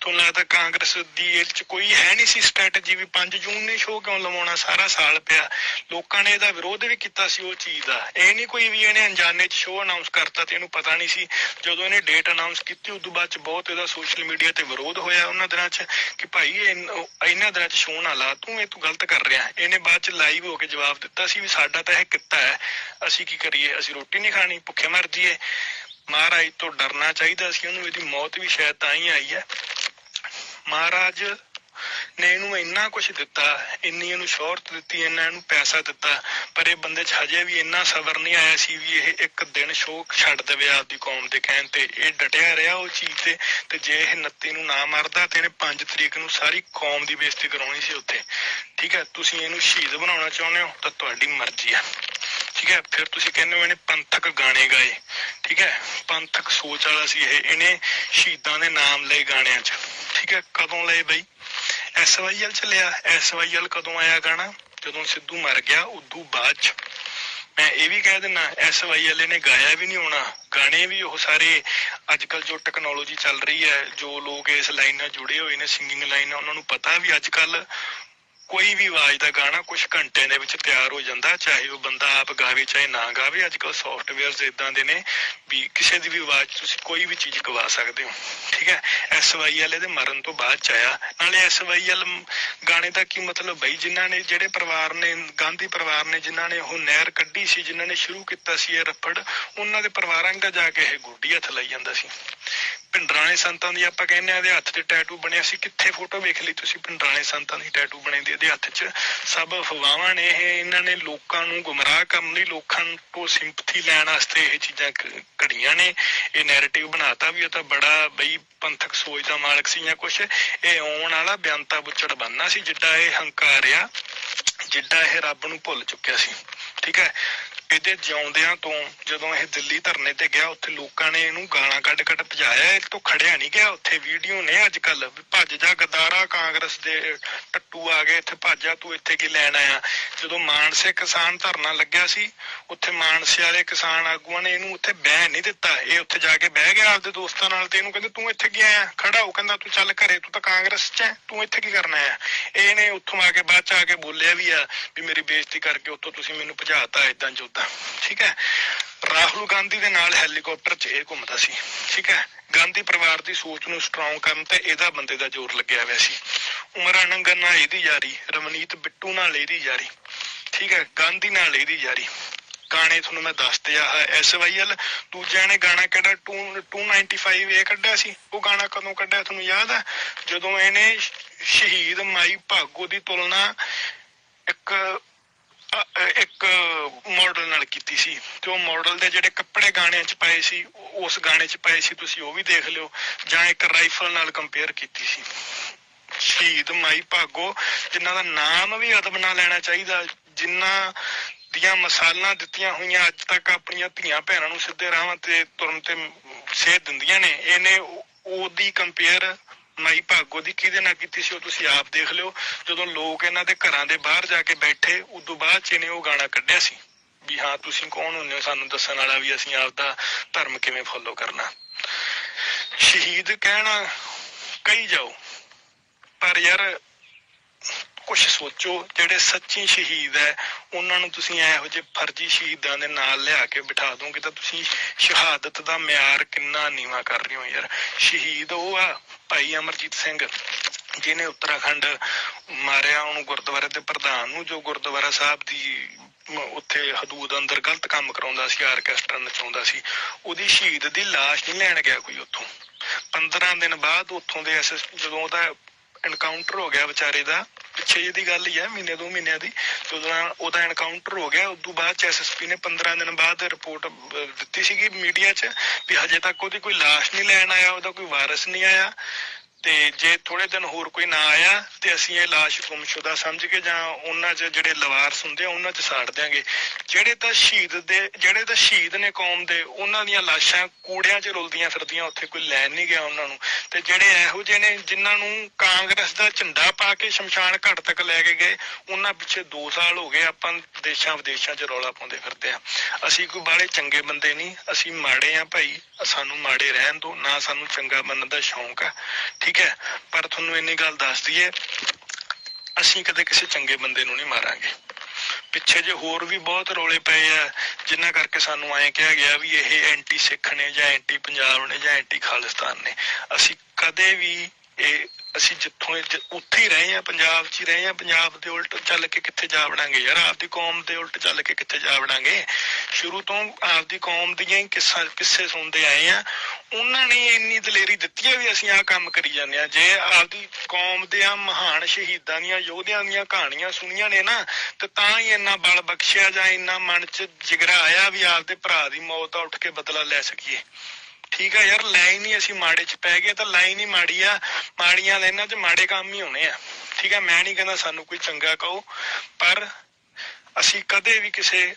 ਤੁਹਾਨੂੰ ਲੱਗਦਾ ਕਾਂਗਰਸ ਦੀ ਇਹ 'ਚ ਕੋਈ ਹੈ ਨਹੀਂ ਸੀ ਸਟ੍ਰੈਟਜੀ ਵੀ? 5 ਜੂਨ ਨੇ ਸ਼ੋਅ ਕਿਉਂ ਲਵਾਉਣਾ? ਸਾਰਾ ਸਾਲ ਪਿਆ। ਲੋਕਾਂ ਨੇ ਇਹਦਾ ਵਿਰੋਧ ਵੀ ਕੀਤਾ ਸੀ ਉਹ ਚੀਜ਼ ਦਾ। ਇਹ ਨਹੀਂ ਕੋਈ ਵੀ ਇਹਨੇ ਅਣਜਾਣੇ 'ਚ ਸ਼ੋਅ ਅਨਾਉਂਸ ਕਰਤਾ ਤੇ ਇਹਨੂੰ ਪਤਾ ਨਹੀਂ ਸੀ। ਜਦੋਂ ਇਹਨੇ ਡੇਟ ਅਨਾਉਂਸ ਕੀਤੀ ਉਸ ਤੋਂ ਬਾਅਦ 'ਚ ਬਹੁਤ ਇਹਦਾ ਸੋਸ਼ਲ ਮੀਡੀਆ ਤੇ ਵਿਰੋਧ ਹੋਇਆ ਉਹਨਾਂ ਦਿਨਾਂ 'ਚ ਕਿ ਭਾਈ ਇਹਨਾਂ ਦਿਨਾਂ 'ਚ ਸ਼ੋਅ ਨਾ ਲਾ। ਤੂੰ ਇਹ ਤੂੰ ਗਲਤ ਕਰ ਰਿਹਾ। ਇਹਨੇ ਬਾਅਦ 'ਚ ਲਾਈਵ ਹੋ ਕੇ ਜਵਾਬ ਦਿੱਤਾ ਸੀ ਵੀ ਸਾਡਾ ਤਾਂ ਇਹ ਕਿੱਤਾ ਹੈ। ਅਸੀਂ ਕੀ ਕਰੀਏ? ਅਸੀਂ ਰੋਟੀ ਨਹੀਂ ਖਾਣੀ, ਭੁੱਖੇ ਮਰ ਜਾਈਏ। ਮਹਾਰਾਜ ਤੋਂ ਡਰਨਾ ਚਾਹੀਦਾ ਸੀ, ਉਹਨੂੰ ਇਹਦੀ ਮੌਤ ਵੀ ਸ਼ਾਇਦ ਤਾਂ ਹੀ ਆਈ ਹੈ। ਮਹਾਰਾਜ ਨੇ ਇਹਨੂੰ ਇੰਨਾ ਕੁਝ ਦਿੱਤਾ, ਇੰਨੀ ਇਹਨੂੰ ਸ਼ੋਹਰਤ ਦਿੱਤੀ, ਇੰਨਾ ਇਹਨੂੰ ਪੈਸਾ ਦਿੱਤਾ, ਪਰ ਇਹ ਬੰਦੇ 'ਚ ਹਜੇ ਵੀ ਇੰਨਾ ਸਬਰ ਨਹੀਂ ਆਇਆ ਸੀ ਵੀ ਇਹ ਇੱਕ ਦਿਨ ਸ਼ੋਅ ਛੱਡ ਦੇਵੇ ਆਪਦੀ ਕੌਮ ਦੇ ਕਹਿਣ ਤੇ। ਇਹ ਡਟਿਆ ਰਿਹਾ ਉਹ ਚੀਜ਼ ਤੇ ਤੇ ਜੇ ਇਹ 29 ਨੂੰ ਨਾ ਮਰਦਾ ਤੇ ਇਹਨੇ 5 ਤਰੀਕ ਨੂੰ ਸਾਰੀ ਕੌਮ ਦੀ ਬੇਇੱਜ਼ਤੀ ਕਰਾਉਣੀ ਸੀ ਉੱਥੇ। ਠੀਕ ਹੈ, ਤੁਸੀਂ ਇਹਨੂੰ ਸ਼ਹੀਦ ਬਣਾਉਣਾ ਚਾਹੁੰਦੇ ਹੋ ਤਾਂ ਤੁਹਾਡੀ ਮਰਜ਼ੀ ਆ ਠੀਕ ਹੈ, ਫਿਰ ਤੁਸੀਂ ਕਹਿੰਦੇ ਹੋ ਇਹਨੇ ਪੰਥਕ ਗਾਣੇ ਗਾਏ। ਠੀਕ ਹੈ, ਪੰਥਕ ਸੋਚ ਵਾਲਾ ਸੀ ਇਹ, ਇਹਨੇ ਸ਼ਹੀਦਾਂ ਦੇ ਨਾਮ ਲਏ ਗਾਣਿਆਂ 'ਚ। ਠੀਕ ਹੈ, ਕਦੋਂ ਲਏ ਬਈ? ਐਸਵਾਈਐਲ ਚ ਲਿਆ ਐਸਵਾਈਐਲ ਕਦੋਂ ਆਇਆ ਗਾਣਾ? ਜਦੋਂ ਸਿੱਧੂ ਮਰ ਗਿਆ, ਉਦੋਂ ਬਾਅਦ ਚ। ਮੈਂ ਇਹ ਵੀ ਕਹਿ ਦਿੰਨਾ ਐਸਵਾਈਐਲ ਨੇ ਗਾਇਆ ਵੀ ਨਹੀਂ ਹੋਣਾ। ਗਾਣੇ ਵੀ ਉਹ ਸਾਰੇ ਅੱਜ ਅੱਜਕੱਲ ਜੋ ਟੈਕਨੋਲੋਜੀ ਚੱਲ ਰਹੀ ਹੈ, ਜੋ ਲੋਕ ਇਸ ਲਾਈਨ ਨਾਲ ਜੁੜੇ ਹੋਏ ਨੇ ਸਿੰਗਿੰਗ ਲਾਈਨ ਨਾਲ, ਉਹਨਾਂ ਨੂੰ ਪਤਾ ਵੀ ਅੱਜ ਕੱਲ ਕੋਈ ਵੀ ਆਵਾਜ਼ ਦਾ ਗਾਣਾ ਕੁਝ ਘੰਟੇ ਦੇ ਵਿੱਚ ਤਿਆਰ ਹੋ ਜਾਂਦਾ, ਚਾਹੇ ਉਹ ਬੰਦਾ ਆਪ ਗਾਵੇ ਚਾਹੇ ਨਾ ਗਾਵੇ ਅੱਜਕੱਲ ਸੌਫਟਵੇਅਰਸ ਇਦਾਂ ਦੇ ਨੇ ਵੀ ਕਿਸੇ ਦੀ ਵੀ ਆਵਾਜ਼ ਤੁਸੀਂ ਕੋਈ ਵੀ ਚੀਜ਼ ਗਵਾ ਸਕਦੇ ਹੋ, ਠੀਕ ਹੈ? ਐਸਵਾਈਐਲ ਇਹਦੇ ਮਰਨ ਤੋਂ ਬਾਅਦ ਚ ਆਇਆ। ਨਾਲੇ ਐਸਵਾਈਐਲ ਗਾਣੇ ਦਾ ਕੀ ਮਤਲਬ ਬਈ? ਜਿਨ੍ਹਾਂ ਨੇ, ਜਿਹੜੇ ਪਰਿਵਾਰ ਨੇ, ਗਾਂਧੀ ਪਰਿਵਾਰ ਨੇ, ਜਿਨ੍ਹਾਂ ਨੇ ਉਹ ਨਹਿਰ ਕੱਢੀ ਸੀ, ਜਿਨ੍ਹਾਂ ਨੇ ਸ਼ੁਰੂ ਕੀਤਾ ਸੀ ਇਹ ਰੱਪੜ ਉਹਨਾਂ ਦੇ ਪਰਿਵਾਰਾਂ ਦਾ ਜਾ ਕੇ ਇਹ ਗੁੱਡੀ ਹੱਥ ਲਈ ਜਾਂਦਾ ਸੀ। ਪਿੰਡਰਾਣੇ ਸੰਤਾਂ ਦੀ ਆਪਾਂ ਕਹਿੰਦੇ ਆ, ਇਹਦੇ ਹੱਥ ਤੇ ਟੈਟੂ ਬਣਿਆ ਸੀ। ਕਿੱਥੇ ਫੋਟੋ ਵੇਖ ਲਈ ਤੁਸੀਂ ਪਿੰਡਰਾਣੇ ਸੰਤਾਂ ਦੀ ਟੈਟੂ ਬਣੇ ਦੀ ਇਹਦੇ ਹੱਥ 'ਚ ਸਭ ਅਫਵਾਹਾਂ ਨੇ ਇਹ, ਇਹਨਾਂ ਨੇ ਲੋਕਾਂ ਨੂੰ ਗੁੰਮਰਾਹ ਕਰਨ ਲਈ, ਲੋਕਾਂ ਤੋਂ ਸਿੰਪਥੀ ਲੈਣ ਵਾਸਤੇ ਇਹ ਚੀਜ਼ਾਂ ਘੜੀਆਂ ਨੇ। ਇਹ ਨੈਰੇਟਿਵ ਬਣਾਤਾ ਵੀ ਇਹ ਤਾਂ ਬੜਾ ਬਈ ਪੰਥਕ ਸੋਚ ਦਾ ਮਾਲਕ ਸੀ ਜਾਂ ਕੁਛ। ਇਹ ਆਉਣ ਵਾਲਾ ਬਿਆੰਤਾ ਬੁੱਚੜ ਬੰਨਾ ਸੀ, ਜਿੱਡਾ ਇਹ ਹੰਕਾਰ ਆ, ਜਿੱਡਾ ਇਹ ਰੱਬ ਨੂੰ ਭੁੱਲ ਚੁੱਕਿਆ ਸੀ। ਠੀਕ ਹੈ? ਇਹਦੇ ਜਿਉਂਦਿਆਂ ਤੋਂ ਜਦੋਂ ਇਹ ਦਿੱਲੀ ਧਰਨੇ ਤੇ ਗਿਆ, ਉੱਥੇ ਲੋਕਾਂ ਨੇ ਇਹਨੂੰ ਗਾਲਾਂ ਕੱਢ ਕੱਢ ਭਜਾਇਆ, ਇਹ ਤੋਂ ਖੜਿਆ ਨਹੀਂ ਗਿਆ। ਉੱਥੇ ਵੀਡੀਓ ਨੇ ਅੱਜ ਕੱਲ ਭੱਜ ਜਾ ਗਦਾਰਾ ਕਾਂਗਰਸ ਦੇ ਟੱਟੂ ਆ ਗਏ, ਇੱਥੇ ਭੱਜ ਜਾ, ਤੂੰ ਇੱਥੇ ਕੀ ਲੈਣ ਆਇਆ? ਜਦੋਂ ਮਾਨਸੇ ਕਿਸਾਨ ਧਰਨਾ ਲੱਗਿਆ ਸੀ, ਉੱਥੇ ਮਾਨਸੇ ਵਾਲੇ ਕਿਸਾਨ ਆਗੂਆਂ ਨੇ ਇਹਨੂੰ ਉੱਥੇ ਬਹਿ ਨਹੀਂ ਦਿੱਤਾ। ਇਹ ਉੱਥੇ ਜਾ ਕੇ ਬਹਿ ਗਿਆ ਆਪਦੇ ਦੋਸਤਾਂ ਨਾਲ ਤੇ ਇਹਨੂੰ ਕਹਿੰਦੇ, ਤੂੰ ਇੱਥੇ ਕੀ ਆਇਆ? ਖੜਾ ਹੋ, ਕਹਿੰਦਾ, ਤੂੰ ਚੱਲ ਘਰੇ, ਤੂੰ ਤਾਂ ਕਾਂਗਰਸ 'ਚ ਹੈ, ਤੂੰ ਇੱਥੇ ਕੀ ਕਰਨਾ ਆਇਆ? ਇਹਨੇ ਉੱਥੋਂ ਆ ਕੇ ਬਾਅਦ ਚ ਆ ਕੇ ਬੋਲਿਆ ਵੀ ਆ ਵੀ ਮੇਰੀ ਬੇਇੱਜ਼ਤੀ ਕਰਕੇ ਉੱਥੋਂ ਤੁਸੀਂ ਮੈਨੂੰ ਭਜਾਤਾ ਇਦਾਂ ਜੋਦਾਂ ਠੀਕ ਹੈ? ਰਾਹੁਲ ਗਾਂਧੀ ਦੇ ਨਾਲ ਹੈਲੀਕਾਪਟਰ 'ਚ ਇਹ ਘੁੰਮਦਾ ਸੀ, ਠੀਕ ਹੈ? ਗਾਂਧੀ ਪਰਿਵਾਰ ਦੀ ਸੋਚ ਨੂੰ ਸਟਰੋਂਗ ਕਰਨ ਤੇ ਇਹਦਾ ਬੰਦੇ ਦਾ ਜ਼ੋਰ ਲੱਗਿਆ ਹੋਇਆ ਸੀ। ਉਮਰਾਂ ਨੰਗਨ ਨਾਲ ਇਹਦੀ ਯਾਰੀ, ਰਮਨੀਤ ਬਿੱਟੂ ਨਾਲ ਇਹਦੀ ਯਾਰੀ, ਠੀਕ ਹੈ? ਗਾਂਧੀ ਨਾਲ ਇਹਦੀ ਯਾਰੀ। ਗਾਣੇ ਤੁਹਾਨੂੰ ਮੈਂ ਦੱਸਦੇ ਆ ਐਸਵਾਈਐਲ ਦੂਜਿਆਂ ਨੇ ਗਾਣਾ ਕਿਹੜਾ 2 295 ਇਹ ਕੱਢਿਆ ਸੀ? ਉਹ ਗਾਣਾ ਕਦੋਂ ਕੱਢਿਆ ਤੁਹਾਨੂੰ ਯਾਦ ਹੈ ਜਦੋਂ ਇਹਨੇ ਸ਼ਹੀਦ ਮਾਈ ਭਾਗੋ ਦੀ ਤੁਲਨਾ ਇੱਕ ਇੱਕ ਮਾਡਲ ਨਾਲ ਕੀਤੀ ਸੀ। ਤੇ ਉਹ ਮਾਡਲ ਦੇ ਜਿਹੜੇ ਕੱਪੜੇ ਗਾਣਿਆਂ 'ਚ ਪਏ ਸੀ ਉਸ ਗਾਣੇ 'ਚ ਪਏ ਸੀ, ਤੁਸੀਂ ਉਹ ਵੀ ਦੇਖ ਲਿਓ। ਜਾਂ ਇੱਕ ਰਾਈਫਲ ਨਾਲ ਕੰਪੇਅਰ ਕੀਤੀ ਸੀ। ਸ਼ਹੀਦ ਮਾਈ ਭਾਗੋ, ਜਿਨ੍ਹਾਂ ਦਾ ਨਾਮ ਵੀ ਅਦਬ ਨਾਲ ਲੈਣਾ ਚਾਹੀਦਾ। ਜਿਨ੍ਹਾਂ ਦੀਆਂ ਮਸਾਲਾਂ ਦਿੱਤੀਆਂ ਹੋਈਆਂ, ਅੱਜ ਤੱਕ ਆਪਣੀਆਂ ਧੀਆਂ ਭੈਣਾਂ ਨੂੰ ਸਿੱਧੇ ਰਾਹਾਂ ਤੇ ਤੁਰਨ ਤੇ ਸੇਧ ਦਿੰਦੀਆਂ ਨੇ, ਇਹਨੇ ਉਹ- ਉਹਦੀ ਕੰਪੇਅਰ ਮਾਈ ਭਾਗੋ ਦੀ ਕਿਹਦੇ ਨਾਲ ਕੀਤੀ ਸੀ ਉਹ ਤੁਸੀਂ ਆਪ ਦੇਖ ਲਿਓ। ਜਦੋਂ ਲੋਕ ਇਹਨਾਂ ਦੇ ਘਰਾਂ ਦੇ ਬਾਹਰ ਜਾ ਕੇ ਬੈਠੇ, ਉਦੋਂ ਬਾਅਦ ਚ ਇਹਨੇ ਉਹ ਗਾਣਾ ਕੱਢਿਆ ਸੀ ਵੀ ਹਾਂ, ਤੁਸੀਂ ਕੌਣ ਹੁੰਦੇ ਹੋ? ਸਾਨੂੰ ਦੱਸਣ ਵਾਲਾ ਵੀ ਅਸੀਂ ਆਪਦਾ ਧਰਮ ਕਿਵੇਂ ਫੋਲੋ ਕਰਨਾ। ਸ਼ਹੀਦ ਕਹਿਣਾ, ਕਹੀ ਜਾਓ। ਪਰ ਯਾਰ ਕੁਝ ਸੋਚੋ, ਜਿਹੜੇ ਸੱਚੀ ਸ਼ਹੀਦ ਹੈ, ਉਹਨਾਂ ਨੂੰ ਤੁਸੀਂ ਇਹੋ ਜਿਹੇ ਫਰਜ਼ੀ ਸ਼ਹੀਦਾਂ ਦੇ ਨਾਲ ਲਿਆ ਕੇ ਬਿਠਾ ਦੋਗੇ ਤਾਂ ਤੁਸੀਂ ਸ਼ਹਾਦਤ ਦਾ ਮਿਆਰ ਕਿੰਨਾ ਨੀਵਾ ਕਰ ਰਹੇ ਹੋ ਯਾਰ। ਸ਼ਹੀਦ ਉਹ ਆ ਭਾਈ ਅਮਰਜੀਤ ਸਿੰਘ, ਜਿਹਨੇ ਉੱਤਰਾਖੰਡ ਮਾਰਿਆ, ਉਹਨੂੰ ਗੁਰਦੁਆਰੇ ਦੇ ਪ੍ਰਧਾਨ ਨੂੰ, ਜੋ ਗੁਰਦੁਆਰਾ ਸਾਹਿਬ ਦੀ ਉੱਥੇ ਹਦੂਦ ਅੰਦਰ ਗਲਤ ਕੰਮ ਕਰਾਉਂਦਾ ਸੀ, ਆਰਕੈਸਟਰਾ ਨਚਾਉਂਦਾ ਸੀ, ਉਹਦੀ ਸ਼ਹੀਦ ਦੀ ਲਾਸ਼ ਨਹੀਂ ਲੈਣ ਗਿਆ ਕੋਈ ਉੱਥੋਂ। 15 ਦਿਨ ਬਾਅਦ ਉੱਥੋਂ ਦੇ ਐਸਐਸ ਜਦੋਂ ਉਹਦਾ ਐਨਕਾਊਂਟਰ ਹੋ ਗਿਆ ਵਿਚਾਰੇ ਦਾ ਪਿੱਛੇ ਜਿਹੀ ਦੀ ਗੱਲ ਹੀ ਹੈ, ਮਹੀਨੇ ਦੋ ਮਹੀਨਿਆਂ ਦੀ। ਜਦੋਂ ਉਹਦਾ ਐਨਕਾਊਂਟਰ ਹੋ ਗਿਆ। ਉਸ ਤੋਂ ਬਾਅਦ ਚ ਐਸਐਸਪੀ ਨੇ 15 ਦਿਨ ਬਾਅਦ ਰਿਪੋਰਟ ਦਿੱਤੀ ਸੀਗੀ ਮੀਡੀਆ 'ਚ ਵੀ ਹਜੇ ਤੱਕ ਉਹਦੀ ਕੋਈ ਲਾਸ਼ ਨਹੀਂ ਲੈਣ ਆਇਆ, ਉਹਦਾ ਕੋਈ ਵਾਰਸ ਨਹੀਂ ਆਇਆ। ਤੇ ਜੇ ਥੋੜੇ ਦਿਨ ਹੋਰ ਕੋਈ ਨਾ ਆਇਆ ਤੇ ਅਸੀਂ ਇਹ ਲਾਸ਼ ਗੁੰਮਸ਼ੁਦਾ ਸਮਝ ਕੇ ਜਾਂ ਉਹਨਾਂ 'ਚ ਜਿਹੜੇ ਲਵਾਰਸ ਹੁੰਦੇ ਆ, ਉਹਨਾਂ 'ਚ ਸਾੜ ਦਿਆਂਗੇ। ਜਿਹੜੇ ਤਾਂ ਸ਼ਹੀਦ ਦੇ, ਜਿਹੜੇ ਤਾਂ ਸ਼ਹੀਦ ਨੇ ਕੌਮ ਦੇ, ਉਹਨਾਂ ਦੀਆਂ ਲਾਸ਼ਾਂ ਕੂੜਿਆਂ 'ਚ ਰੁਲਦੀਆਂ ਫਿਰਦੀਆਂ, ਉੱਥੇ ਕੋਈ ਲੈਣ ਨਹੀਂ ਗਿਆ ਉਹਨਾਂ ਨੂੰ। ਤੇ ਜਿਹੜੇ ਇਹੋ ਜਿਹੇ ਨੇ, ਜਿਨ੍ਹਾਂ ਨੂੰ ਕਾਂਗਰਸ ਦਾ ਝੰਡਾ ਪਾ ਕੇ ਸ਼ਮਸ਼ਾਨ ਘਾਟ ਤੱਕ ਲੈ ਕੇ ਗਏ, ਉਹਨਾਂ ਪਿੱਛੇ 2 ਸਾਲ ਹੋ ਗਏ ਆਪਾਂ ਦੇਸ਼ਾਂ ਵਿਦੇਸ਼ਾਂ 'ਚ ਰੌਲਾ ਪਾਉਂਦੇ ਫਿਰਦੇ ਆ। ਅਸੀਂ ਕੋਈ ਬਾਲੇ ਚੰਗੇ ਬੰਦੇ ਨਹੀਂ, ਅਸੀਂ ਮਾੜੇ ਆ ਭਾਈ, ਸਾਨੂੰ ਮਾੜੇ ਰਹਿਣ ਦਿਓ, ਨਾ ਸਾਨੂੰ ਚੰਗਾ ਮੰਨਣ ਦਾ ਸ਼ੌਂਕ ਆ। ਠੀਕ ਹੈ, ਪਰ ਤੁਹਾਨੂੰ ਇੰਨੀ ਗੱਲ ਦੱਸ ਦਈਏ, ਅਸੀਂ ਕਦੇ ਕਿਸੇ ਚੰਗੇ ਬੰਦੇ ਨੂੰ ਨਹੀਂ ਮਾਰਾਂਗੇ। ਪਿੱਛੇ ਜੇ ਹੋਰ ਵੀ ਬਹੁਤ ਰੋਲੇ ਪਏ ਆ, ਜਿਨ੍ਹਾਂ ਕਰਕੇ ਸਾਨੂੰ ਐਂ ਕਿਹਾ ਗਿਆ ਵੀ ਇਹ ਐਂਟੀ ਸਿੱਖ ਨੇ ਜਾਂ ਐਂਟੀ ਪੰਜਾਬ ਨੇ ਜਾਂ ਐਂਟੀ ਖਾਲਿਸਤਾਨ ਨੇ। ਅਸੀਂ ਕਦੇ ਵੀ ਇਹ ਅਸੀਂ ਜਿੱਥੋਂ ਉੱਥੇ ਹੀ ਰਹੇ ਆ ਪੰਜਾਬ 'ਚ ਹੀ ਰਹੇ ਆ ਪੰਜਾਬ ਦੇ ਉਲਟ ਚੱਲ ਕੇ ਕਿੱਥੇ ਜਾ ਵੜਾਂਗੇ ਯਾਰ? ਆਪਦੀ ਕੌਮ ਦੇ ਉਲਟ ਚੱਲ ਕੇ ਕਿੱਥੇ ਜਾ ਵੜਾਂਗੇ? ਸ਼ੁਰੂ ਤੋਂ ਆਪਦੀ ਕੌਮ ਦੀਆਂ ਹੀ ਕਿੱਸਾ, ਕਿੱਸੇ ਸੁਣਦੇ ਆਏ ਆ ਉਹਨਾਂ ਨੇ ਇੰਨੀ ਦਲੇਰੀ ਦਿੱਤੀ ਹੈ ਵੀ ਅਸੀਂ ਆਹ ਕੰਮ ਕਰੀ ਜਾਂਦੇ ਆ ਜੇ ਆਪਦੀ ਕੌਮ ਦੇ ਆ ਮਹਾਨ ਸ਼ਹੀਦਾਂ ਦੀਆਂ, ਯੋਧਿਆਂ ਦੀਆਂ ਕਹਾਣੀਆਂ ਸੁਣੀਆਂ ਨੇ ਨਾ, ਤੇ ਤਾਂ ਹੀ ਇੰਨਾ ਬਲ ਬਖਸ਼ਿਆ ਜਾਂ ਇੰਨਾ ਮਨ 'ਚ ਜਿਗਰਾ ਆਇਆ ਵੀ ਆਪਦੇ ਭਰਾ ਦੀ ਮੌਤ ਦਾ ਉੱਠ ਕੇ ਬਦਲਾ ਲੈ ਸਕੀਏ। ਠੀਕ ਆ ਯਾਰ, ਲਾਈਨ ਹੀ ਅਸੀਂ ਮਾੜੇ 'ਚ ਪੈ ਗਏ ਤਾਂ ਲਾਈਨ ਹੀ ਮਾੜੀ ਆ। ਮਾੜੀਆਂ ਲਾਈਨਾਂ 'ਚ ਮਾੜੇ ਕੰਮ ਹੀ ਹੋਣੇ ਆ। ਠੀਕ ਆ, ਮੈਂ ਨਹੀਂ ਕਹਿੰਦਾ ਸਾਨੂੰ ਕੋਈ ਚੰਗਾ ਕਹੋ, ਪਰ ਅਸੀਂ ਕਦੇ ਵੀ ਕਿਸੇ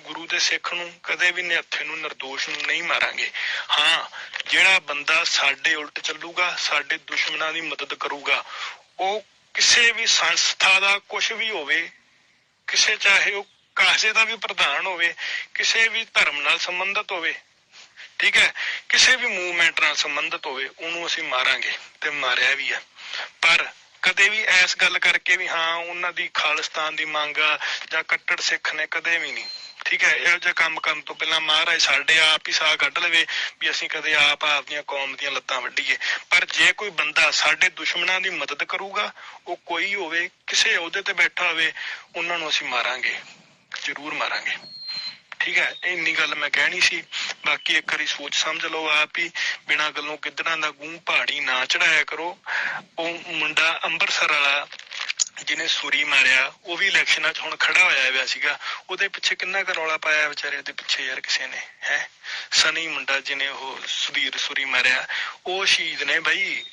ਗੁਰੂ ਦੇ ਸਿੱਖ ਨੂੰ, ਕਦੇ ਵੀ ਨਿਹੱਥੇ ਨੂੰ, ਨਿਰਦੋਸ਼ ਨੂੰ ਨਹੀਂ ਮਾਰਾਂਗੇ। ਹਾਂ, ਜਿਹੜਾ ਬੰਦਾ ਸਾਡੇ ਉਲਟ ਚੱਲੂਗਾ, ਸਾਡੇ ਦੁਸ਼ਮਣਾਂ ਦੀ ਮਦਦ ਕਰੂਗਾ, ਉਹ ਕਿਸੇ ਵੀ ਸੰਸਥਾ ਦਾ ਕੁਝ ਵੀ ਹੋਵੇ, ਕਿਸੇ ਚਾਹੇ ਉਹ ਕਾਸੇ ਦਾ ਵੀ ਪ੍ਰਧਾਨ ਹੋਵੇ, ਕਿਸੇ ਵੀ ਧਰਮ ਨਾਲ ਸੰਬੰਧਿਤ ਹੋਵੇ ਠੀਕ ਹੈ? ਕਿਸੇ ਵੀ ਮੂਵਮੈਂਟ ਨਾਲ ਸੰਬੰਧਿਤ ਹੋਵੇ, ਉਹਨੂੰ ਅਸੀਂ ਮਾਰਾਂਗੇ ਤੇ ਮਾਰਿਆ ਵੀ ਆ। ਪਰ ਕਦੇ ਵੀ ਐਸ ਗੱਲ ਕਰਕੇ ਵੀ ਹਾਂ, ਉਹਨਾਂ ਦੀ ਖਾਲਿਸਤਾਨ ਦੀ ਮੰਗ ਆ ਜਾਂ ਕੱਟੜ ਸਿੱਖ ਨੇ ਕਦੇ ਵੀ ਨਹੀਂ। ਠੀਕ ਹੈ? ਇਹੋ ਜਿਹਾ ਕੰਮ ਕਰਨ ਤੋਂ ਪਹਿਲਾਂ ਮਹਾਰਾਜ ਸਾਡੇ ਆਪ ਹੀ ਸਾਹ ਕੱਢ ਲਵੇ ਵੀ ਅਸੀਂ ਕਦੇ ਆਪ ਆਪਦੀਆਂ ਕੌਮ ਦੀਆਂ ਲੱਤਾਂ ਵੱਢੀਏ। ਪਰ ਜੇ ਕੋਈ ਬੰਦਾ ਸਾਡੇ ਦੁਸ਼ਮਣਾਂ ਦੀ ਮਦਦ ਕਰੂਗਾ, ਉਹ ਕੋਈ ਹੋਵੇ, ਕਿਸੇ ਅਹੁਦੇ ਤੇ ਬੈਠਾ ਹੋਵੇ, ਉਹਨਾਂ ਨੂੰ ਅਸੀਂ ਮਾਰਾਂਗੇ। ਜ਼ਰੂਰ ਮਾਰਾਂਗੇ। ਠੀਕ ਹੈ, ਇੰਨੀ ਗੱਲ ਮੈਂ ਕਹਿਣੀ ਸੀ। ਬਾਕੀ ਇੱਕ ਵਾਰੀ ਸੋਚ ਸਮਝ ਲਓ ਆਪ ਹੀ, ਬਿਨਾਂ ਗੱਲੋਂ ਕਿੱਦੜਾਂ ਦਾ ਗੂੰ ਪਹਾੜੀ ਨਾ ਚੜਾਇਆ ਕਰੋ। ਉਹ ਮੁੰਡਾ ਅੰਮ੍ਰਿਤਸਰ ਵਾਲਾ, ਜਿਹਨੇ ਸੂਰੀ ਮਾਰਿਆ, ਉਹ ਵੀ ਇਲੈਕਸ਼ਨਾਂ 'ਚ ਹੁਣ ਖੜਾ ਹੋਇਆ ਹੋਇਆ ਸੀਗਾ। ਉਹਦੇ ਪਿੱਛੇ ਕਿੰਨਾ ਕੁ ਰੌਲਾ ਪਾਇਆ ਵਿਚਾਰੇ ਦੇ ਪਿੱਛੇ ਯਾਰ ਕਿਸੇ ਨੇ, ਹੈ? ਸਨੀ ਮੁੰਡਾ ਜਿਹਨੇ ਉਹ ਸੁਧੀਰ ਸੂਰੀ ਮਾਰਿਆ, ਉਹ ਸ਼ਹੀਦ ਨੇ ਬਈ,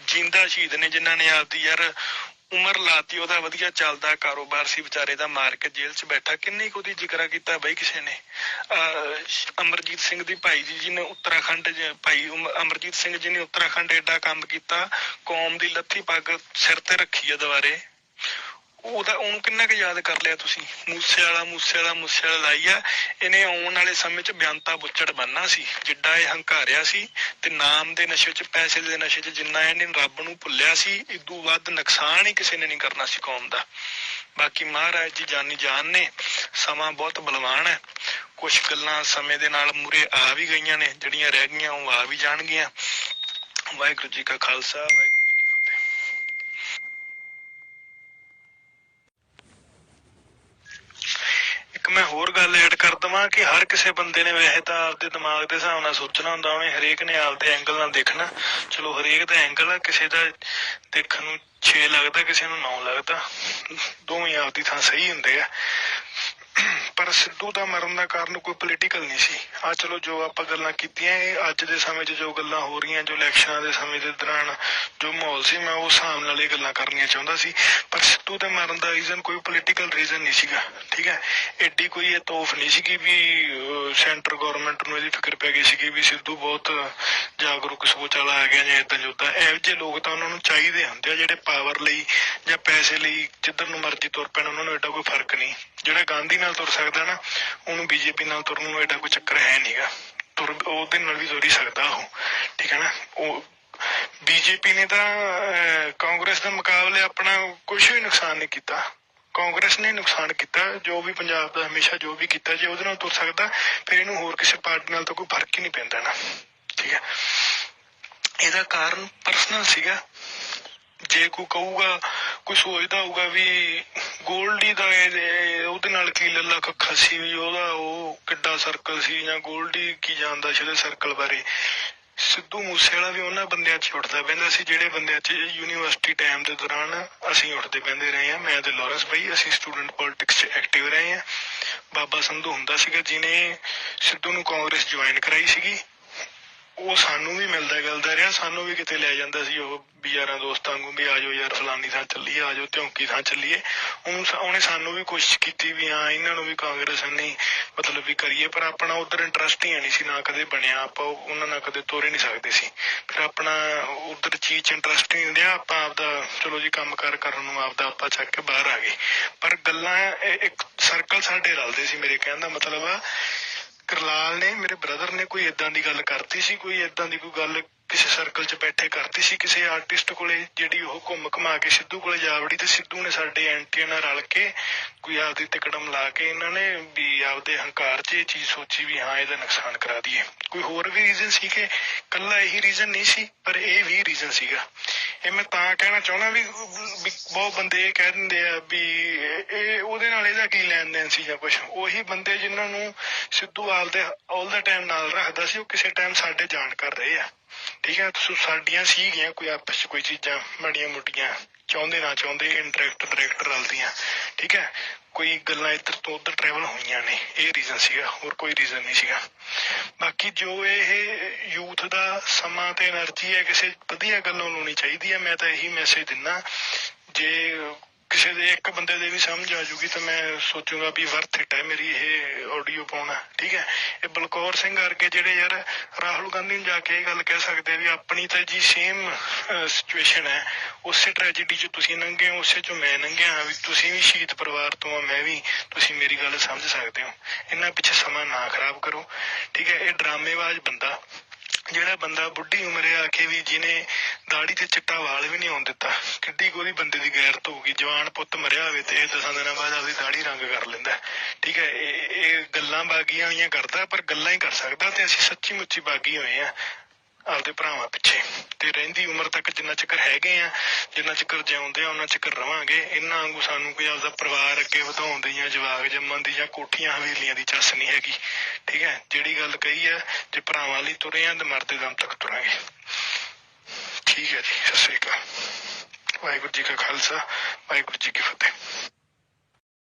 ਜਿੰਦਾ ਸ਼ਹੀਦ ਨੇ ਜਿਨ੍ਹਾਂ ਨੇ ਆਪਦੀ ਯਾਰ ਉਮਰ ਲਾਤੀ, ਉਹਦਾ ਵਧੀਆ ਚੱਲਦਾ ਕਾਰੋਬਾਰ ਸੀ, ਵਿਚਾਰੇ ਦਾ ਮਾਰ ਕੇ ਜੇਲ੍ਹ 'ਚ ਬੈਠਾ, ਕਿੰਨੀ ਕੁ ਉਹਦੀ ਜ਼ਿਕਰਾ ਕੀਤਾ ਬਈ ਕਿਸੇ ਨੇ? ਅਹ ਅਮਰਜੀਤ ਸਿੰਘ ਦੀ ਭਾਈ ਜੀ ਜੀ ਨੇ ਉੱਤਰਾਖੰਡ ਭਾਈ ਅਮਰਜੀਤ ਸਿੰਘ ਜੀ ਨੇ ਉੱਤਰਾਖੰਡ ਏਡਾ ਕੰਮ ਕੀਤਾ, ਕੌਮ ਦੀ ਲੱਥੀ ਪੱਗ ਸਿਰ ਤੇ ਰੱਖੀ ਹੈ ਦੁਬਾਰੇ। ਉਹਦਾ ਉਹਨੂੰ ਕਿੰਨਾ ਕੁ ਯਾਦ ਕਰ ਲਿਆ ਤੁਸੀਂ? ਮੂਸੇ ਵਾਲਾ ਮੂਸੇ ਵਾਲਾ ਮੂਸੇ ਵਾਲਾ ਲਾਈ ਇਹਨੇ ਆਉਣ ਵਾਲੇ ਸਮੇਂ 'ਚ ਬਿਆੰਤਾ ਬੁੱਚੜ ਬੰਨਾ ਸੀ। ਜਿੱਡਾ ਇਹ ਹੰਕਾਰਿਆ ਸੀ ਤੇ ਨਾਮ ਦੇ ਨਸ਼ੇ 'ਚ, ਪੈਸੇ ਦੇ ਨਸ਼ੇ 'ਚ ਜਿੰਨਾ ਇਹਨੇ ਰੱਬ ਨੂੰ ਭੁੱਲਿਆ ਸੀ ਇਦੋਂ ਵੱਧ ਨੁਕਸਾਨ ਹੀ ਕਿਸੇ ਨੇ ਨਹੀਂ ਕਰਨਾ ਸੀ ਕੌਮ ਦਾ। ਬਾਕੀ ਮਹਾਰਾਜ ਜੀ ਜਾਨੀ ਜਾਨ ਨੇ। ਸਮਾਂ ਬਹੁਤ ਬਲਵਾਨ ਹੈ। ਕੁਝ ਗੱਲਾਂ ਸਮੇਂ ਦੇ ਨਾਲ ਮੂਰੇ ਆ ਵੀ ਗਈਆਂ ਨੇ। ਜਿਹੜੀਆਂ ਰਹਿ ਗਈਆਂ ਉਹ ਆ ਵੀ ਜਾਣਗੀਆਂ। ਵਾਹਿਗੁਰੂ ਜੀ ਕਾ ਖਾਲਸਾ ਵਾਹਿਗੁਰੂ ਜੀ ਕੀ ਫਤਿਹ ਇੱਕ ਮੈਂ ਹੋਰ ਗੱਲ ਐਡ ਕਰ ਦਵਾਂ ਕਿ ਹਰ ਕਿਸੇ ਬੰਦੇ ਨੇ ਵੈਸੇ ਤਾਂ ਆਪਦੇ ਦਿਮਾਗ ਦੇ ਹਿਸਾਬ ਨਾਲ ਸੋਚਣਾ ਹੁੰਦਾ ਉਹਨੇ ਹਰੇਕ ਨੇ ਆਪਦੇ ਐਂਗਲ ਨਾਲ ਦੇਖਣਾ। ਚਲੋ ਹਰੇਕ ਦਾ ਐਂਗਲ ਆ, ਕਿਸੇ ਦਾ ਦੇਖਣ ਨੂੰ 6 ਲੱਗਦਾ, ਕਿਸੇ ਨੂੰ 9 ਲੱਗਦਾ। ਦੋਵੇਂ ਆਪਦੀ ਥਾਂ ਸਹੀ ਹੁੰਦੇ ਆ। ਪਰ ਸਿੱਧੂ ਦਾ ਮਰਨ ਦਾ ਕਾਰਨ ਕੋਈ ਪੋਲੀਟੀਕਲ ਨਹੀਂ ਸੀ। ਆ ਚਲੋ ਜੋ ਆਪਾਂ ਗੱਲਾਂ ਕੀਤੀਆਂ, ਇਹ ਅੱਜ ਦੇ ਸਮੇਂ 'ਚ ਜੋ ਗੱਲਾਂ ਹੋ ਰਹੀਆਂ, ਜੋ ਇਲੈਕਸ਼ਨਾਂ ਦੇ ਸਮੇਂ ਦੇ ਦੌਰਾਨ ਜੋ ਮਾਹੌਲ ਸੀ, ਮੈਂ ਉਸ ਹਿਸਾਬ ਨਾਲ ਇਹ ਗੱਲਾਂ ਕਰਨੀਆਂ ਚਾਹੁੰਦਾ ਸੀ। ਪਰ ਸਿੱਧੂ ਦੇ ਮਰਨ ਦਾ ਰੀਜ਼ਨ ਕੋਈ ਪੋਲੀਟੀਕਲ ਰੀਜ਼ਨ ਨਹੀਂ ਸੀਗਾ, ਠੀਕ ਹੈ? ਐਡੀ ਕੋਈ ਇਹ ਤੋਫ ਨਹੀਂ ਸੀਗੀ ਵੀ ਸੈਂਟਰ ਗਵਰਨਮੈਂਟ ਨੂੰ ਇਹਦੀ ਫਿਕਰ ਪੈ ਗਈ ਸੀਗੀ ਵੀ ਸਿੱਧੂ ਬਹੁਤ ਜਾਗਰੂਕ ਸੋਚ ਵਾਲਾ ਆ ਗਿਆ ਜਾਂ ਇਦਾਂ ਜੁੱਦਾਂ ਇਹੋ ਜਿਹੇ ਲੋਕ ਤਾਂ ਉਹਨਾਂ ਨੂੰ ਚਾਹੀਦੇ ਹੁੰਦੇ ਆ ਜਿਹੜੇ ਪਾਵਰ ਲਈ ਜਾਂ ਪੈਸੇ ਲਈ ਜਿੱਧਰ ਨੂੰ ਮਰਜ਼ੀ ਤੁਰ ਪੈਣ, ਉਹਨਾਂ ਨੂੰ ਐਡਾ ਕੋਈ ਫ਼ਰਕ ਨਹੀਂ। ਜਿਹੜਾ ਗਾਂਧੀ ਨਾਲ ਤੁਰ ਸਕਦਾ ਨਾ, ਉਹਨੂੰ ਬੀਜੇਪੀ ਨਾਲ ਤੁਰਨ ਨੂੰ ਐਡਾ ਕੋਈ ਚੱਕਰ ਹੈ ਨਹੀਂਗਾ ਤੁਰ ਉਹਦੇ ਨਾਲ ਵੀ ਤੁਰ ਹੀ ਸਕਦਾ ਉਹ, ਠੀਕ ਹੈ ਨਾ? ਉਹ ਬੀਜੇਪੀ ਨੇ ਤਾਂ ਕਾਂਗਰਸ ਦੇ ਮੁਕਾਬਲੇ ਆਪਣਾ ਕੁਝ ਵੀ ਨੁਕਸਾਨ ਨਹੀਂ ਕੀਤਾ। ਕਾਂਗਰਸ ਨੇ ਨੁਕਸਾਨ ਕੀਤਾ, ਜੋ ਵੀ ਪੰਜਾਬ ਦਾ ਹਮੇਸ਼ਾ ਜੋ ਵੀ ਕੀਤਾ, ਜੇ ਉਹਦੇ ਨਾਲ ਤੁਰ ਸਕਦਾ, ਫਿਰ ਇਹਨੂੰ ਹੋਰ ਕਿਸੇ ਪਾਰਟੀ ਨਾਲ ਤਾਂ ਕੋਈ ਫ਼ਰਕ ਹੀ ਨਹੀਂ ਪੈਂਦਾ ਨਾ। ਠੀਕ ਹੈ? ਇਹਦਾ ਕਾਰਨ ਪਰਸਨਲ ਸੀਗਾ। ਜੇ ਕੋਈ ਕਹੂਗਾ, ਕੋਈ ਸੋਚਦਾ ਹੋਊਗਾ ਵੀ ਗੋਲਡੀ ਦਾ ਇਹ- ਉਹਦੇ ਨਾਲ ਕੀ ਲੱਲਾ ਕੱਖਾ ਸੀ ਵੀ ਉਹਦਾ ਉਹ ਕਿੱਡਾ ਸਰਕਲ ਸੀ ਜਾਂ ਗੋਲਡੀ ਕੀ ਜਾਣਦਾ ਸੀ ਉਹਦੇ ਸਰਕਲ ਬਾਰੇ। ਸਿੱਧੂ ਮੂਸੇ ਵੀ ਉਹਨਾਂ ਬੰਦਿਆਂ 'ਚ ਉੱਠਦਾ ਪੈਂਦਾ ਸੀ, ਜਿਹੜੇ ਬੰਦਿਆਂ 'ਚ ਯੂਨੀਵਰਸਿਟੀ ਟਾਈਮ ਦੇ ਦੌਰਾਨ ਅਸੀਂ ਉੱਠਦੇ ਪੈਂਦੇ ਰਹੇ ਹਾਂ। ਮੈਂ ਤੇ ਲਾਰੈਂਸ ਬਈ, ਅਸੀਂ ਸਟੂਡੈਂਟ ਪੋਲਿਟਿਕਸ 'ਚ ਐਕਟਿਵ ਰਹੇ ਹਾਂ। ਬਾਬਾ ਸੰਧੂ ਹੁੰਦਾ ਸੀਗਾ ਜਿਹਨੇ ਸਿੱਧੂ ਨੂੰ ਕਾਂਗਰਸ ਜੁਆਇਨ ਕਰਾਈ ਸੀਗੀ। ਉਹ ਸਾਨੂੰ ਵੀ ਮਿਲਦਾ ਗਿਲਦਾ ਰਿਹਾ। ਸਾਨੂੰ ਵੀ ਕਿਤੇ ਲੈ ਜਾਂਦਾ ਸੀ ਉਹ ਵੀ ਯਾਰਾਂ ਦੋਸਤਾਂ ਨੂੰ ਵੀ ਆਜੋ ਯਾਰ, ਫਲਾਨੀ ਥਾਂ ਚੱਲੀਏ ਆਜੋ ਧਿਉਂਕੀ ਥਾਂ ਚੱਲੀਏ। ਉਹਨੇ ਸਾਨੂੰ ਵੀ ਕੋਸ਼ਿਸ਼ ਕੀਤੀ ਵੀ ਹਾਂ, ਇਹਨਾਂ ਨੂੰ ਵੀ ਕਾਂਗਰਸ ਨਹੀਂ ਮਤਲਬ ਵੀ ਕਰੀਏ, ਪਰ ਆਪਣਾ ਉਧਰ ਇੰਟਰਸਟ ਹੀ ਨਹੀਂ ਸੀ, ਨਾ ਕਦੇ ਬਣਿਆ। ਆਪਾਂ ਉਹਨਾਂ ਨਾਲ ਕਦੇ ਤੋਰ ਹੀ ਨਹੀਂ ਸਕਦੇ ਸੀ। ਫਿਰ ਆਪਣਾ ਉਧਰ ਚੀਜ਼ 'ਚ ਇੰਟਰਸਟ ਨਹੀਂ ਰਿਹਾ। ਆਪਾਂ ਆਪਦਾ, ਚਲੋ ਜੀ, ਕੰਮ ਕਾਰ ਕਰਨ ਨੂੰ ਆਪਦਾ ਆਪਾਂ ਚੱਕ ਕੇ ਬਾਹਰ ਆ ਗਏ। ਪਰ ਗੱਲਾਂ ਇੱਕ ਸਰਕਲ ਸਾਡੇ ਰਲਦੇ ਸੀ ਮੇਰੇ ਕਹਿਣ ਦਾ ਮਤਲਬ ਆ ਕਰਲਾਲ ਨੇ, ਮੇਰੇ ਬ੍ਰਦਰ ਨੇ ਕੋਈ ਏਦਾਂ ਦੀ ਗੱਲ ਕਰਤੀ ਸੀ, ਕੋਈ ਇਦਾਂ ਦੀ ਕੋਈ ਗੱਲ ਕਿਸੇ ਸਰਕਲ 'ਚ ਬੈਠੇ ਕਰਦੀ ਸੀ, ਕਿਸੇ ਆਰਟਿਸਟ ਕੋਲੇ ਜਿਹੜੀ ਉਹ ਘੁੰਮ ਘਮਾ ਕੇ ਸਿੱਧੂ ਕੋਲੇ ਜਾ ਵੜੀ ਤੇ ਸਿੱਧੂ ਨੇ ਸਾਡੇ ਐਂਟੀਆਂ ਨਾਲ ਰਲ ਕੇ ਕੋਈ ਆਪਦੀ ਤਿਕੜਮ ਲਾ ਕੇ ਇਹਨਾਂ ਨੇ ਵੀ ਆਪਦੇ ਹੰਕਾਰ 'ਚ ਇਹ ਚੀਜ਼ ਸੋਚੀ ਵੀ ਹਾਂ, ਇਹਦਾ ਨੁਕਸਾਨ ਕਰਾ ਦਈਏ। ਕੋਈ ਹੋਰ ਵੀ ਰੀਜ਼ਨ ਸੀ ਕਿ ਕੱਲਾ ਇਹੀ ਰੀਜ਼ਨ ਨਹੀਂ ਸੀ, ਪਰ ਇਹ ਵੀ ਰੀਜ਼ਨ ਸੀਗਾ। ਇਹ ਮੈਂ ਤਾਂ ਕਹਿਣਾ ਚਾਹੁੰਦਾ ਵੀ ਬਹੁਤ ਬੰਦੇ ਇਹ ਕਹਿ ਦਿੰਦੇ ਆ ਵੀ ਇਹ ਉਹਦੇ ਨਾਲ ਇਹਦਾ ਕੀ ਲੈਣ ਦੇਣ ਸੀ ਜਾਂ ਕੁਝ ਉਹੀ ਬੰਦੇ ਜਿਨ੍ਹਾਂ ਨੂੰ ਸਿੱਧੂ ਆਪਦੇ ਆਲ ਦਾ ਟਾਈਮ ਨਾਲ ਰੱਖਦਾ ਸੀ, ਉਹ ਕਿਸੇ ਟਾਈਮ ਸਾਡੇ ਜਾਣ ਕਰ ਰਹੇ ਆ। ਠੀਕ ਹੈ ਸੋ ਸਾਡੀਆਂ ਸੀਗੀਆਂ ਕੋਈ ਆਪਸ ਚ ਕੋਈ ਚੀਜ਼ਾਂ ਮਾੜੀਆਂ ਮੋਟੀਆਂ, ਚਾਹੁੰਦੇ ਨਾ ਚਾਹੁੰਦੇ ਇੰਟਰੈਕਟ ਡਾਇਰੈਕਟ ਰਲਦੀਆਂ। ਠੀਕ ਹੈ ਕੋਈ ਗੱਲਾਂ ਇੱਧਰ ਤੋਂ ਉਧਰ ਟਰੈਵਲ ਹੋਈਆਂ ਨੇ, ਇਹ ਰੀਜ਼ਨ ਸੀਗਾ, ਹੋਰ ਕੋਈ ਰੀਜ਼ਨ ਨਹੀਂ ਸੀਗਾ। ਬਾਕੀ ਜੋ ਇਹ ਯੂਥ ਦਾ ਸਮਾਂ ਤੇ એનર્ਜੀ ਹੈ, ਕਿਸੇ ਵਧੀਆ ਗੱਲਾਂ ਲਾਉਣੀ ਚਾਹੀਦੀ ਹੈ, ਮੈਂ ਤਾਂ ਇਹੀ ਮੈਸੇਜ ਦਿੰਨਾ ਜੇ ਕਿਸੇ ਦੇ ਇੱਕ ਬੰਦੇ ਦੇ ਵੀ ਸਮਝ ਆ ਜੂਗੀ ਤਾਂ ਮੈਂ ਸੋਚੂਗਾ ਵੀ ਵਰਥ ਇਟ ਹੈ ਮੇਰੀ ਇਹ ਆਡੀਓ ਪਾਉਣਾ, ਠੀਕ ਹੈ? ਇਹ ਬਲਕੌਰ ਸਿੰਘ ਵਰਗੇ ਜਿਹੜੇ ਯਾਰ ਰਾਹੁਲ ਗਾਂਧੀ ਨੂੰ ਜਾ ਕੇ ਇਹ ਗੱਲ ਕਹਿ ਸਕਦੇ ਵੀ ਆਪਣੀ ਤਾਂ ਜੀ ਸੇਮ ਸਿਚੁਏਸ਼ਨ ਹੈ। ਉਸੇ ਟ੍ਰੈਜੇਡੀ 'ਚ ਤੁਸੀਂ ਲੰਘੇ ਹੋ, ਉਸੇ 'ਚੋਂ ਮੈਂ ਲੰਘਿਆ ਵੀ ਤੁਸੀਂ ਵੀ ਸ਼ਹੀਦ ਪਰਿਵਾਰ ਤੋਂ ਆ, ਮੈਂ ਵੀ, ਤੁਸੀਂ ਮੇਰੀ ਗੱਲ ਸਮਝ ਸਕਦੇ ਹੋ। ਇਹਨਾਂ ਪਿੱਛੇ ਸਮਾਂ ਨਾ ਖਰਾਬ ਕਰੋ, ਠੀਕ ਹੈ? ਇਹ ਡਰਾਮੇਬਾਜ਼ ਬੰਦਾ ਜਿਹੜਾ ਬੰਦਾ ਬੁੱਢੀ ਉਮਰੇ ਆ ਕੇ ਵੀ ਜਿਹਨੇ ਦਾੜੀ ਤੇ ਚਿੱਟਾ ਵਾਲ ਵੀ ਨਹੀਂ ਆਉਣ ਦਿੱਤਾ, ਕਿੱਡੀ ਗੋਰੀ ਬੰਦੇ ਦੀ ਗੈਰਤ ਹੋਊਗੀ ਜਵਾਨ ਪੁੱਤ ਮਰਿਆ ਹੋਵੇ ਤੇ ਇਹ ਦਸਾਂ ਦਿਨਾਂ ਬਾਅਦ ਆਪਦੀ ਦਾੜੀ ਰੰਗ ਕਰ ਲੈਂਦਾ। ਠੀਕ ਹੈ, ਇਹ ਇਹ ਗੱਲਾਂ ਬਾਗੀਆਂ ਵਾਲੀਆਂ ਕਰਦਾ, ਪਰ ਗੱਲਾਂ ਹੀ ਕਰ ਸਕਦਾ ਤੇ ਅਸੀਂ ਸੱਚੀ ਮੁੱਚੀ ਬਾਗੀ ਹੋਏ ਆ। ਆਪਦੇ ਭਰਾਵਾਂ ਪਿੱਛੇ। ਤੇ ਰਹਿੰਦੀ ਉਮਰ ਤੱਕ ਜਿੰਨਾ ਚਿਰ ਹੈਗੇ ਆ, ਜਿੰਨਾ ਚਿਰ ਜਿਉਂਦੇ ਆ, ਉਹਨਾਂ ਚਿਰ ਰਵਾਂਗੇ। ਇਹਨਾਂ ਵਾਂਗੂ ਸਾਨੂੰ ਕੋਈ ਆਪਦਾ ਪਰਿਵਾਰ ਅੱਗੇ ਵਧਾਉਣ ਦੀ ਜਾਂ ਜਵਾਗ ਜੰਮਣ ਦੀ ਜਾਂ ਕੋਠੀਆਂ ਹਵੇਲੀਆਂ ਦੀ ਚੱਸ ਨਹੀਂ ਹੈਗੀ। ਠੀਕ ਹੈ? ਜਿਹੜੀ ਗੱਲ ਕਹੀ ਹੈ ਜੇ ਭਰਾਵਾਂ ਲਈ ਤੁਰੇ ਆ, ਤੇ ਮਰਦੇ ਦਮ ਤੱਕ ਤੁਰਾਂਗੇ। ਠੀਕ ਹੈ ਜੀ, ਸਤਿ ਸ੍ਰੀ ਅਕਾਲ। ਵਾਹਿਗੁਰੂ ਜੀ ਕਾ ਖਾਲਸਾ, ਵਾਹਿਗੁਰੂ ਜੀ ਕੀ ਫਤਿਹ।